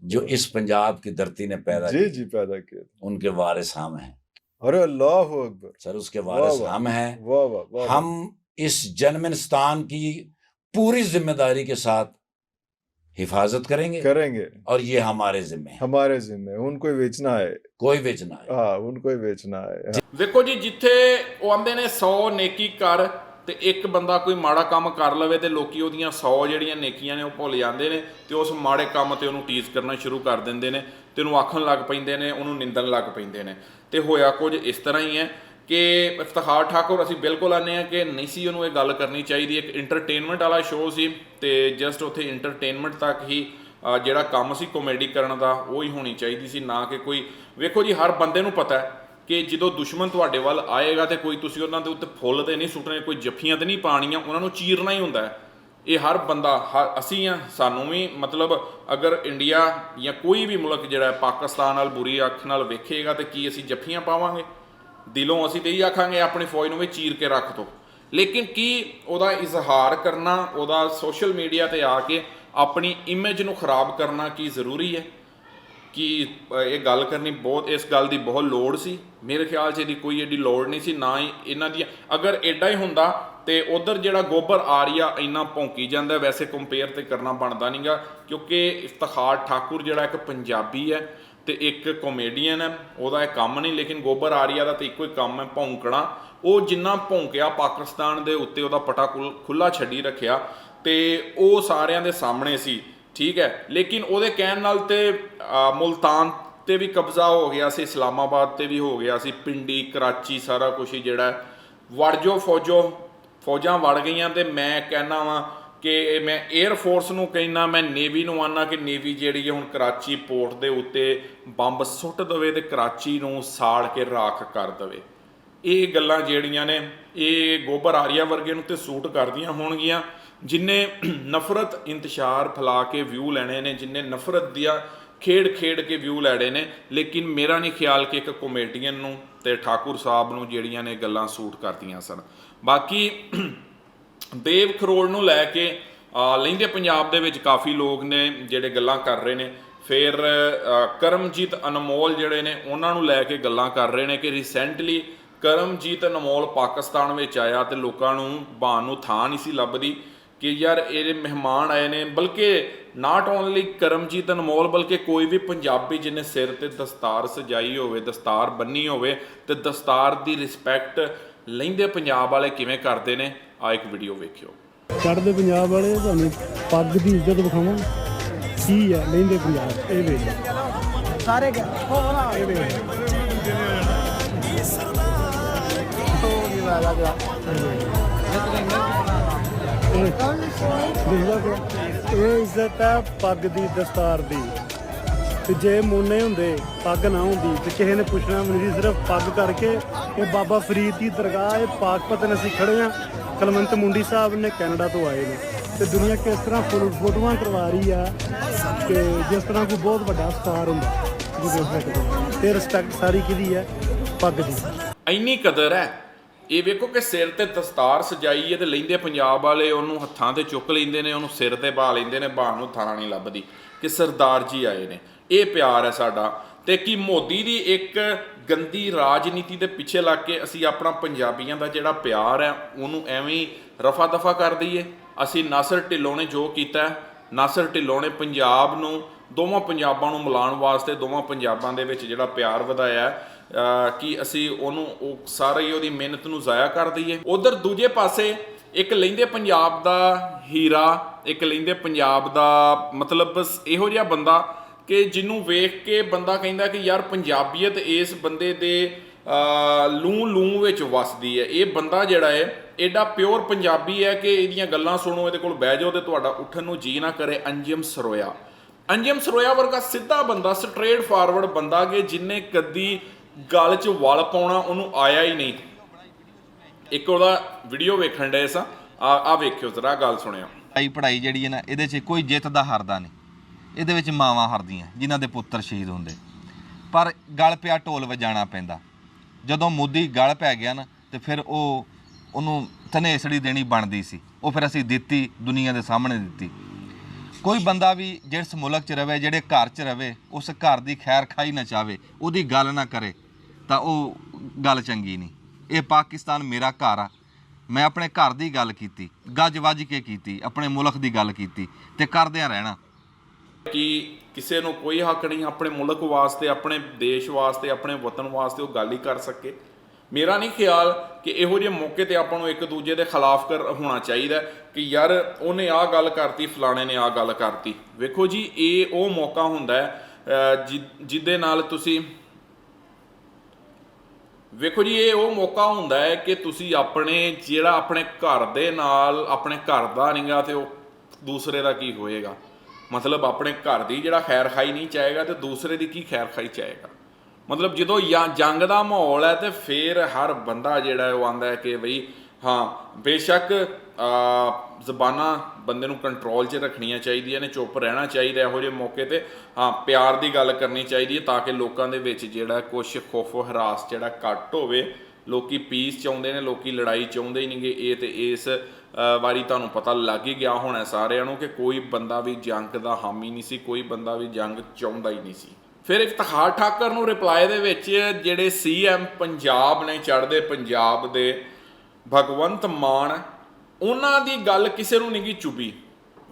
B: جو اس پنجاب کی دھرتی
C: نے
B: پیدا
C: جی جی پیدا
B: کیا ان کے وارث
C: ہم ہیں۔ ارے
B: اللہ اکبر۔
C: سر
B: اس
C: کے
B: وارث ہم
C: ہیں۔ ہم اس
B: جنمنستان کی پوری ذمہ داری کے ساتھ حفاظت کریں گے
C: کریں
B: گے۔ اور یہ ہمارے ذمہ
C: ہمارے ذمہ ان کو بیچنا ہے۔
B: ਕੋਈ ਵਿੱਚ ਨਾ
C: ਹਾਂ ਉਨਕੋ ਹੀ ਵੇਚਣਾ ਹੈ।
A: ਵੇਖੋ ਜੀ ਜਿੱਥੇ ਉਹ ਆਂਦੇ ਨੇ 100 ਨੇਕੀ ਕਰ ਤੇ ਇੱਕ ਬੰਦਾ ਕੋਈ ਮਾੜਾ ਕੰਮ ਕਰ ਲਵੇ ਤੇ ਲੋਕੀ ਉਹਦੀਆਂ 100 ਜਿਹੜੀਆਂ ਨੇਕੀਆਂ ਨੇ ਉਹ ਭੁੱਲ ਜਾਂਦੇ ਨੇ ਤੇ ਉਸ ਮਾੜੇ ਕੰਮ ਤੇ ਉਹਨੂੰ ਟੀਜ਼ ਕਰਨਾ ਸ਼ੁਰੂ ਕਰ ਦਿੰਦੇ ਨੇ ਤੇ ਉਹਨੂੰ ਆਖਣ ਲੱਗ ਪੈਂਦੇ ਨੇ ਉਹਨੂੰ ਨਿੰਦਣ ਲੱਗ ਪੈਂਦੇ ਨੇ। ਤੇ ਹੋਇਆ ਕੁਝ ਇਸ ਤਰ੍ਹਾਂ ਹੀ ਹੈ ਕਿ ਇਫਤਖਾਰ ਠਾਕੁਰ ਅਸੀਂ ਬਿਲਕੁਲ ਆਨੇ ਆ ਕਿ ਨਹੀਂ ਸੀ ਉਹਨੂੰ ਇਹ ਗੱਲ ਕਰਨੀ ਚਾਹੀਦੀ। ਇੱਕ ਐਂਟਰਟੇਨਮੈਂਟ ਵਾਲਾ ਸ਼ੋਅ ਸੀ ਤੇ ਜਸਟ ਉੱਥੇ ਐਂਟਰਟੇਨਮੈਂਟ ਤੱਕ ਹੀ ਜਿਹੜਾ ਕੰਮ ਸੀ ਕਾਮੇਡੀ ਕਰਨ ਦਾ, ਉਹ ਹੀ ਹੋਣੀ ਚਾਹੀਦੀ ਸੀ, ਨਾ ਕਿ ਕੋਈ, ਵੇਖੋ ਜੀ, ਹਰ ਬੰਦੇ ਨੂੰ ਪਤਾ ਹੈ ਕਿ ਜਦੋਂ ਦੁਸ਼ਮਣ ਤੁਹਾਡੇ ਵੱਲ ਆਏਗਾ ਤੇ ਕੋਈ ਤੁਸੀਂ ਉਹਨਾਂ ਦੇ ਉੱਤੇ ਫੁੱਲ ਤੇ ਨਹੀਂ ਸੁੱਟਣੇ, ਕੋਈ ਜੱਫੀਆਂ ਤੇ ਨਹੀਂ ਪਾਣੀਆਂ, ਉਹਨਾਂ ਨੂੰ ਚੀਰਨਾ ਹੀ ਹੁੰਦਾ ਹੈ। ਇਹ ਹਰ ਬੰਦਾ, ਹਰ, ਅਸੀਂ ਆ ਸਾਨੂੰ ਵੀ ਮਤਲਬ ਅਗਰ ਇੰਡੀਆ ਜਾਂ ਕੋਈ ਵੀ ਮੁਲਕ ਜਿਹੜਾ ਹੈ, ਪਾਕਿਸਤਾਨ ਨਾਲ ਬੁਰੀ ਅੱਖ ਨਾਲ ਵੇਖੇਗਾ ਤੇ ਕੀ ਅਸੀਂ ਜੱਫੀਆਂ ਪਾਵਾਂਗੇ? ਦਿਲੋਂ ਅਸੀਂ ਤੇ ਹੀ ਆਖਾਂਗੇ, ਆਪਣੀ ਫੌਜ ਨੂੰ ਵੀ ਚੀਰ ਕੇ ਰੱਖ ਦੋ। ਲੇਕਿਨ ਕੀ ਉਹਦਾ ਇਜ਼ਹਾਰ ਕਰਨਾ, ਉਹਦਾ ਸੋਸ਼ਲ ਮੀਡੀਆ ਤੇ ਆ ਕੇ ਆਪਣੀ ਇਮੇਜ ਨੂੰ ਖਰਾਬ ਕਰਨਾ ਕੀ ਜ਼ਰੂਰੀ ਹੈ? ਕਿ ਇਹ ਗੱਲ ਕਰਨੀ ਬਹੁਤ, ਇਸ ਗੱਲ ਦੀ ਬਹੁਤ ਲੋੜ ਸੀ? ਮੇਰੇ ਖਿਆਲ 'ਚ ਇਹਦੀ ਕੋਈ ਏਡੀ ਲੋੜ ਨਹੀਂ ਸੀ, ਨਾ ਹੀ ਇਹਨਾਂ ਦੀ ਅਗਰ ਐਡਾ ਹੀ ਹੁੰਦਾ ਤੇ ਉਧਰ ਜਿਹੜਾ ਗੋਬਰ ਆਰੀਆ ਇੰਨਾ ਭੌਂਕੀ ਜਾਂਦਾ, ਵੈਸੇ ਕੰਪੇਅਰ ਤੇ ਕਰਨਾ ਬਣਦਾ ਨਹੀਂਗਾ ਕਿਉਂਕਿ ਇਫਤਖਾਰ ਠਾਕੁਰ ਜਿਹੜਾ ਇੱਕ ਪੰਜਾਬੀ ਹੈ ਤੇ ਇੱਕ ਕਾਮੇਡੀਅਨ ਹੈ, ਉਹਦਾ ਇਹ ਕੰਮ ਨਹੀਂ, ਲੇਕਿਨ ਗੋਬਰ ਆਰੀਆ ਦਾ ਤੇ ਇੱਕੋ ਹੀ ਕੰਮ ਹੈ ਭੌਂਕਣਾ। ਉਹ ਜਿੰਨਾ ਭੌਂਕਿਆ ਪਾਕਿਸਤਾਨ ਦੇ ਉੱਤੇ ਉਹਦਾ ਪਟਾ ਖੁੱਲਾ ਛੱਡੀ ਰੱਖਿਆ ਤੇ ਉਹ ਸਾਰਿਆਂ ਦੇ ਸਾਹਮਣੇ ਸੀ, ਠੀਕ ਹੈ। ਲੇਕਿਨ ਉਹਦੇ ਕਹਿਣ ਨਾਲ ਤੇ ਮੁਲਤਾਨ ਤੇ ਵੀ ਕਬਜ਼ਾ ਹੋ ਗਿਆ ਸੀ, ਇਸਲਾਮਾਬਾਦ ਤੇ ਵੀ ਹੋ ਗਿਆ ਸੀ, ਪਿੰਡੀ, ਕਰਾਚੀ ਸਾਰਾ ਕੁਝ ਹੀ ਜਿਹੜਾ ਹੈ। ਵੜ ਜੋ ਫੌਜੋ, ਫੌਜਾਂ ਵੜ ਗਈਆਂ ਤੇ ਮੈਂ ਕਹਿਣਾ ਵਾਂ ਕਿ ਮੈਂ 에ਅਰ ਫੋਰਸ ਨੂੰ ਕਹਿਣਾ, ਮੈਂ ਨੇਵੀ ਨੂੰ ਆਨਾ ਕਿ ਨੇਵੀ ਜਿਹੜੀ ਹੈ ਹੁਣ ਕਰਾਚੀ ਪੋਰਟ ਦੇ ਉੱਤੇ ਬੰਬ ਸੁੱਟ ਦਵੇ ਤੇ ਕਰਾਚੀ ਨੂੰ ਸਾੜ ਕੇ ਰਾਖ ਕਰ ਦਵੇ। ਇਹ ਗੱਲਾਂ ਜਿਹੜੀਆਂ ਨੇ, ਇਹ ਗੋਬਰ ਆਰੀਆ ਵਰਗੇ ਨੂੰ ਤੇ ਸੂਟ ਕਰਦੀਆਂ ਹੋਣਗੀਆਂ। ਜਿਨੇ ਨਫ਼ਰਤ ਇੰਤਸ਼ਾਰ ਫੈਲਾ ਕੇ ਵਿਊ ਲੈਣੇ ਨੇ ਜਿਨੇ ਨਫ਼ਰਤ ਦੀਆਂ ਖੇਡ ਖੇਡ ਕੇ ਵਿਊ ਲੈਣੇ ਨੇ ਲੇਕਿਨ ਮੇਰਾ ਨਹੀਂ ਖਿਆਲ ਕਿ ਇੱਕ ਕਮੇਡੀਅਨ ਨੂੰ ਤੇ ਠਾਕੁਰ ਸਾਹਿਬ ਨੂੰ ਜਿਹੜੀਆਂ ਨੇ ਗੱਲਾਂ ਸੂਟ ਕਰਦੀਆਂ ਸਨ। ਬਾਕੀ ਦੇਵ ਖਰੋੜ ਨੂੰ ਲੈ ਕੇ ਅ, ਲਹਿੰਦੇ ਪੰਜਾਬ ਦੇ ਵਿੱਚ ਕਾਫੀ ਲੋਕ ਨੇ ਜਿਹੜੇ ਗੱਲਾਂ ਕਰ ਰਹੇ ਨੇ। ਫਿਰ ਕਰਮਜੀਤ ਅਨਮੋਲ ਜਿਹੜੇ ਨੇ ਉਹਨਾਂ ਨੂੰ ਲੈ ਕੇ ਗੱਲਾਂ ਕਰ ਰਹੇ ਨੇ ਕਿ ਰੀਸੈਂਟਲੀ ਕਰਮਜੀਤ ਅਨਮੋਲ ਪਾਕਿਸਤਾਨ ਵਿੱਚ ਆਇਆ ਤੇ ਲੋਕਾਂ ਨੂੰ ਬਾਣ ਨੂੰ ਥਾਂ ਨਹੀਂ ਸੀ ਲੱਭਦੀ। ਕਿ ਯਾਰ ਇਹਦੇ ਮਹਿਮਾਨ ਆਏ ਨੇ ਬਲਕਿ ਨਾਟ ਓਨਲੀ ਕਰਮਜੀਤ ਅਨਮੋਲ ਬਲਕਿ ਕੋਈ ਵੀ ਪੰਜਾਬੀ ਜਿਹਨੇ ਸਿਰ ਤੇ ਦਸਤਾਰ ਸਜਾਈ ਹੋਵੇ ਦਸਤਾਰ ਬੰਨੀ ਹੋਵੇ ਤੇ ਦਸਤਾਰ ਦੀ ਰਿਸਪੈਕਟ ਲਹਿੰਦੇ ਪੰਜਾਬ ਵਾਲੇ ਕਿਵੇਂ ਕਰਦੇ ਨੇ ਆ ਇੱਕ ਵੀਡੀਓ ਵੇਖਿਓ।
D: ਚੜ੍ਹਦੇ ਪੰਜਾਬ ਵਾਲੇ ਤੁਹਾਨੂੰ ਪੱਗ ਦੀ ਇੱਜ਼ਤ ਵਿਖਾਵਾਂ। ਕੀ ਆ ਲੈਂਦੇ ਪੰਜਾਬ ਇਹ ਵੇਖ ਸਾਰੇ ਇਹ ਵੇਖ ਇਹ ਦੇਖਦਾ ਪਿਆ? ਇਹ ਇੱਜ਼ਤ ਹੈ ਪੱਗ ਦੀ ਦਸਤਾਰ ਦੀ। ਤੇ ਜੇ ਮੋਨੇ ਹੁੰਦੇ, ਪੱਗ ਨਾ ਹੁੰਦੀ, ਤੇ ਕਿਸੇ ਨੇ ਪੁੱਛਣਾ ਵੀ ਸਿਰਫ ਪੱਗ ਕਰਕੇ ਇਹ ਬਾਬਾ ਫਰੀਦ ਦੀ ਦਰਗਾਹ, ਇਹ ਪਾਕਪਤਨ ਅਸੀਂ ਖੜੇ ਆ। ਕਲਮੰਤ ਮੁੰਡੀ ਸਾਹਿਬ ਨੇ ਕੈਨੇਡਾ ਤੋਂ ਆਏ ਨੇ। ਤੇ ਦੁਨੀਆ ਕਿਸ ਤਰ੍ਹਾਂ ਫੋਟੋ- ਫੋਟੋਆਂ ਕਰਵਾ ਰਹੀ ਆ ਕਿ ਜਿਸ ਤਰ੍ਹਾਂ ਕੋਈ ਬਹੁਤ ਵੱਡਾ ਸਟਾਰ ਹੁੰਦਾ, ਜਿਹਦੇ ਉੱਤੇ ਤੇ ਰਿਸਪੈਕਟ ਸਾਰੀ ਕਿਹਦੀ ਹੈ ਪੱਗ ਦੀ।
A: ਇੰਨੀ ਕਦਰ ਹੈ ਇਹ ਵੇਖੋ ਕਿ ਸਿਰ ਤੇ ਦਸਤਾਰ ਸਜਾਈ ਹੈ ਤੇ ਲੈਂਦੇ ਪੰਜਾਬ ਵਾਲੇ ਉਹਨੂੰ ਹੱਥਾਂ ਤੇ ਚੁੱਕ ਲੈਂਦੇ ਨੇ, ਉਹਨੂੰ ਸਿਰ ਤੇ ਪਾ ਲੈਂਦੇ ਨੇ ਬਾਣ ਨੂੰ ਥਾਂ ਨਹੀਂ ਲੱਭਦੀ ਕਿ ਸਰਦਾਰ ਜੀ ਆਏ ਨੇ। ਇਹ ਪਿਆਰ ਹੈ ਸਾਡਾ। ਤੇ ਕੀ ਮੋਦੀ ਦੀ ਇੱਕ ਗੰਦੀ ਰਾਜਨੀਤੀ ਦੇ ਪਿੱਛੇ ਲੱਗ ਕੇ ਅਸੀਂ ਆਪਣਾ ਪੰਜਾਬੀਆਂ ਦਾ ਜਿਹੜਾ ਪਿਆਰ ਹੈ, ਉਹਨੂੰ ਐਵੇਂ ਹੀ ਰਫਾ ਦਫਾ ਕਰ ਦਈਏ? ਅਸੀਂ ਨਾਸਰ ਢਿੱਲੋਂ ਨੇ ਜੋ ਕੀਤਾ ਨਾਸਰ ਢਿੱਲੋਂ ਨੇ ਪੰਜਾਬ ਨੂੰ, ਦੋਵਾਂ ਪੰਜਾਬਾਂ ਨੂੰ ਮਿਲਾਉਣ ਵਾਸਤੇ, ਦੋਵਾਂ ਪੰਜਾਬਾਂ ਦੇ ਵਿੱਚ ਜਿਹੜਾ ਪਿਆਰ ਵਧਾਇਆ ਕਿ ਅਸੀਂ ਉਹਨੂੰ, ਉਹ ਸਾਰੀ ਉਹਦੀ ਮਿਹਨਤ ਨੂੰ ਜ਼ਾਇਆ ਕਰ ਦਈਏ। ਉਧਰ ਦੂਜੇ ਪਾਸੇ, ਇੱਕ ਲੈਂਦੇ ਪੰਜਾਬ ਦਾ ਹੀਰਾ, ਇੱਕ ਲੈਂਦੇ ਪੰਜਾਬ ਦਾ ਮਤਲਬ ਬਸ ਇਹੋ ਜਿਹਾ ਬੰਦਾ ਕਿ ਜਿਹਨੂੰ ਵੇਖ ਕੇ ਬੰਦਾ ਕਹਿੰਦਾ ਕਿ ਯਾਰ ਪੰਜਾਬੀਅਤ ਇਸ ਬੰਦੇ ਦੇ, ਅਹ, ਲੂੰ ਲੂੰ ਵਿੱਚ ਵਸਦੀ ਹੈ। ਇਹ ਬੰਦਾ ਜਿਹੜਾ ਹੈ, ਐਡਾ ਪਿਓਰ ਪੰਜਾਬੀ ਹੈ ਕਿ ਇਹਦੀਆਂ ਗੱਲਾਂ ਸੁਣੋ, ਇਹਦੇ ਕੋਲ ਬਹਿ ਜਾਓ ਤੇ ਤੁਹਾਡਾ ਉੱਠਣ ਨੂੰ ਜੀ ਨਾ ਕਰੇ, ਅੰਜਮ ਸਰੋਇਆ। ਅੰਜਮ ਸਰੋਇਆ ਵਰਗਾ ਸਿੱਧਾ ਬੰਦਾ ਸਟ੍ਰੇਟ ਫਾਰਵਰਡ ਬੰਦਾ ਕਿ ਜਿਨੇ ਕਦੀ ਗਲ 'ਚ ਵਲ ਪਾਉਣਾ ਉਹਨੂੰ ਆਇਆ ਹੀ ਨਹੀਂ। ਇੱਕ ਉਹਦਾ ਵੀਡੀਓ ਵੇਖਣ ਡਏ ਸਾਂ। ਆ ਆ ਵੇਖਿਓ ਜ਼ਰਾ ਗੱਲ ਸੁਣਿਓ।
E: ਪੜਾਈ ਪੜਾਈ ਜਿਹੜੀ ਹੈ ਨਾ, ਇਹਦੇ 'ਚ ਕੋਈ ਜਿੱਤ ਦਾ ਹਾਰਦਾ ਨਹੀਂ। ਇਹਦੇ ਵਿੱਚ ਮਾਵਾਂ ਹਾਰਦੀਆਂ, ਜਿਨ੍ਹਾਂ ਦੇ ਪੁੱਤਰ ਸ਼ਹੀਦ ਹੁੰਦੇ। ਪਰ ਗਲ ਪਿਆ ਢੋਲ ਵਜਾਣਾ ਪੈਂਦਾ। ਜਦੋਂ ਮੋਦੀ ਗਲ ਪੈ ਗਿਆ ਨਾ, ਤੇ ਫਿਰ ਉਹ, ਉਹਨੂੰ ਤਨੇਸੜੀ ਦੇਣੀ ਬਣਦੀ ਸੀ। ਉਹ ਫਿਰ ਅਸੀਂ ਦਿੱਤੀ, ਦੁਨੀਆ ਦੇ ਸਾਹਮਣੇ ਦਿੱਤੀ। ਕੋਈ ਬੰਦਾ ਵੀ ਜਿਸ ਮੁਲਕ 'ਚ ਰਵੇ, ਜਿਹੜੇ ਘਰ 'ਚ ਰਵੇ, ਉਸ ਘਰ ਦੀ ਖੈਰ ਖਾਈ ਨਾ ਚਾਵੇ ਉਹਦੀ ਗੱਲ ਨਾ ਕਰੇ। ਤਾਂ ਉਹ ਗੱਲ ਚੰਗੀ ਨਹੀਂ। ਇਹ ਪਾਕਿਸਤਾਨ ਮੇਰਾ ਘਰ ਆ। ਮੈਂ ਆਪਣੇ ਘਰ ਦੀ ਗੱਲ ਕੀਤੀ, ਗੱਜ ਵੱਜ ਕੇ ਕੀਤੀ, ਆਪਣੇ ਮੁਲਕ ਦੀ ਗੱਲ ਕੀਤੀ ਤੇ ਕਰਦਿਆਂ ਰਹਿਣਾ।
A: ਕਿ ਕਿਸੇ ਨੂੰ ਕੋਈ ਹੱਕ ਨਹੀਂ ਆਪਣੇ ਮੁਲਕ ਵਾਸਤੇ, ਆਪਣੇ ਦੇਸ਼ ਵਾਸਤੇ, ਆਪਣੇ ਵਤਨ ਵਾਸਤੇ ਉਹ ਗੱਲ ਹੀ ਕਰ ਸਕੇ। ਮੇਰਾ ਨਹੀਂ ਖਿਆਲ ਕਿ ਇਹੋ ਜਿਹੇ ਮੌਕੇ ਤੇ ਆਪਾਂ ਨੂੰ ਇੱਕ ਦੂਜੇ ਦੇ ਖਿਲਾਫ ਕਰ ਹੋਣਾ ਚਾਹੀਦਾ ਕਿ ਯਾਰ ਉਹਨੇ ਆਹ ਗੱਲ ਕਰਤੀ, ਫਲਾਣੇ ਨੇ ਆਹ ਗੱਲ ਕਰਤੀ। ਵੇਖੋ ਜੀ, ਇਹ ਉਹ ਮੌਕਾ ਹੁੰਦਾ ਹੈ ਜਿ- ਜਿਹਦੇ ਨਾਲ ਤੁਸੀਂ ਵੇਖੋ ਜੀ, ਇਹ ਉਹ ਮੌਕਾ ਹੁੰਦਾ ਹੈ ਕਿ ਤੁਸੀਂ ਆਪਣੇ, ਜਿਹੜਾ ਆਪਣੇ ਘਰ ਦੇ ਨਾਲ ਆਪਣੇ ਘਰ ਦਾ ਨਹੀਂਗਾ ਤੇ ਉਹ ਦੂਸਰੇ ਦਾ ਕੀ ਹੋਏਗਾ? ਮਤਲਬ ਆਪਣੇ ਘਰ ਦੀ ਜਿਹੜਾ ਖੈਰ ਖਾਈ ਨਹੀਂ ਚਾਹੇਗਾ ਤੇ ਦੂਸਰੇ ਦੀ ਕੀ ਖੈਰ ਖਾਈ ਚਾਹੇਗਾ? ਮਤਲਬ ਜਦੋਂ ਜਾਂ ਜੰਗ ਦਾ ਮਾਹੌਲ ਹੈ ਤੇ ਫਿਰ ਹਰ ਬੰਦਾ ਜਿਹੜਾ ਉਹ ਆਂਦਾ ਹੈ ਕਿ ਬਈ ਹਾਂ, ਬੇਸ਼ੱਕ ਜ਼ਬਾਨਾਂ ਬੰਦੇ ਨੂੰ ਕੰਟਰੋਲ 'ਚ ਰੱਖਣੀਆਂ ਚਾਹੀਦੀਆਂ ਨੇ, ਚੁੱਪ ਰਹਿਣਾ ਚਾਹੀਦਾ ਇਹੋ ਜਿਹੇ ਮੌਕੇ ਤੇ। ਹਾਂ, ਪਿਆਰ ਦੀ ਗੱਲ ਕਰਨੀ ਚਾਹੀਦੀ ਹੈ ਤਾਂ ਕਿ ਲੋਕਾਂ ਦੇ ਵਿੱਚ ਜਿਹੜਾ ਕੁਝ ਖੌਫ, ਹਰਾਸ ਜਿਹੜਾ ਘੱਟ ਹੋਵੇ, ਲੋਕੀ ਪੀਸ ਚਾਹੁੰਦੇ ਨੇ, ਲੋਕੀ ਲੜਾਈ ਚਾਹੁੰਦੇ ਹੀ ਨਹੀਂਗੇ। ਇਹ ਤੇ ਇਸ ਵਾਰੀ ਤੁਹਾਨੂੰ ਪਤਾ ਲੱਗ ਹੀ ਗਿਆ ਹੋਣਾ ਸਾਰਿਆਂ ਨੂੰ ਕਿ ਕੋਈ ਬੰਦਾ ਵੀ ਜੰਗ ਦਾ ਹਾਮੀ ਨਹੀਂ ਸੀ, ਕੋਈ ਬੰਦਾ ਵੀ ਜੰਗ ਚਾਹੁੰਦਾ ਹੀ ਨਹੀਂ ਸੀ। ਫਿਰ ਇਫਤਖਾਰ ਠਾਕਰ ਨੂੰ ਰਿਪਲਾਈ ਦੇ ਵਿੱਚ ਜਿਹੜੇ ਸੀਐਮ ਪੰਜਾਬ ਨੇ ਚੜ੍ਹਦੇ ਪੰਜਾਬ ਦੇ ਭਗਵੰਤ ਮਾਨ, ਉਹਨਾਂ ਦੀ ਗੱਲ ਕਿਸੇ ਨੂੰ ਨਹੀਂ ਗੀ ਚੁੱਭੀ।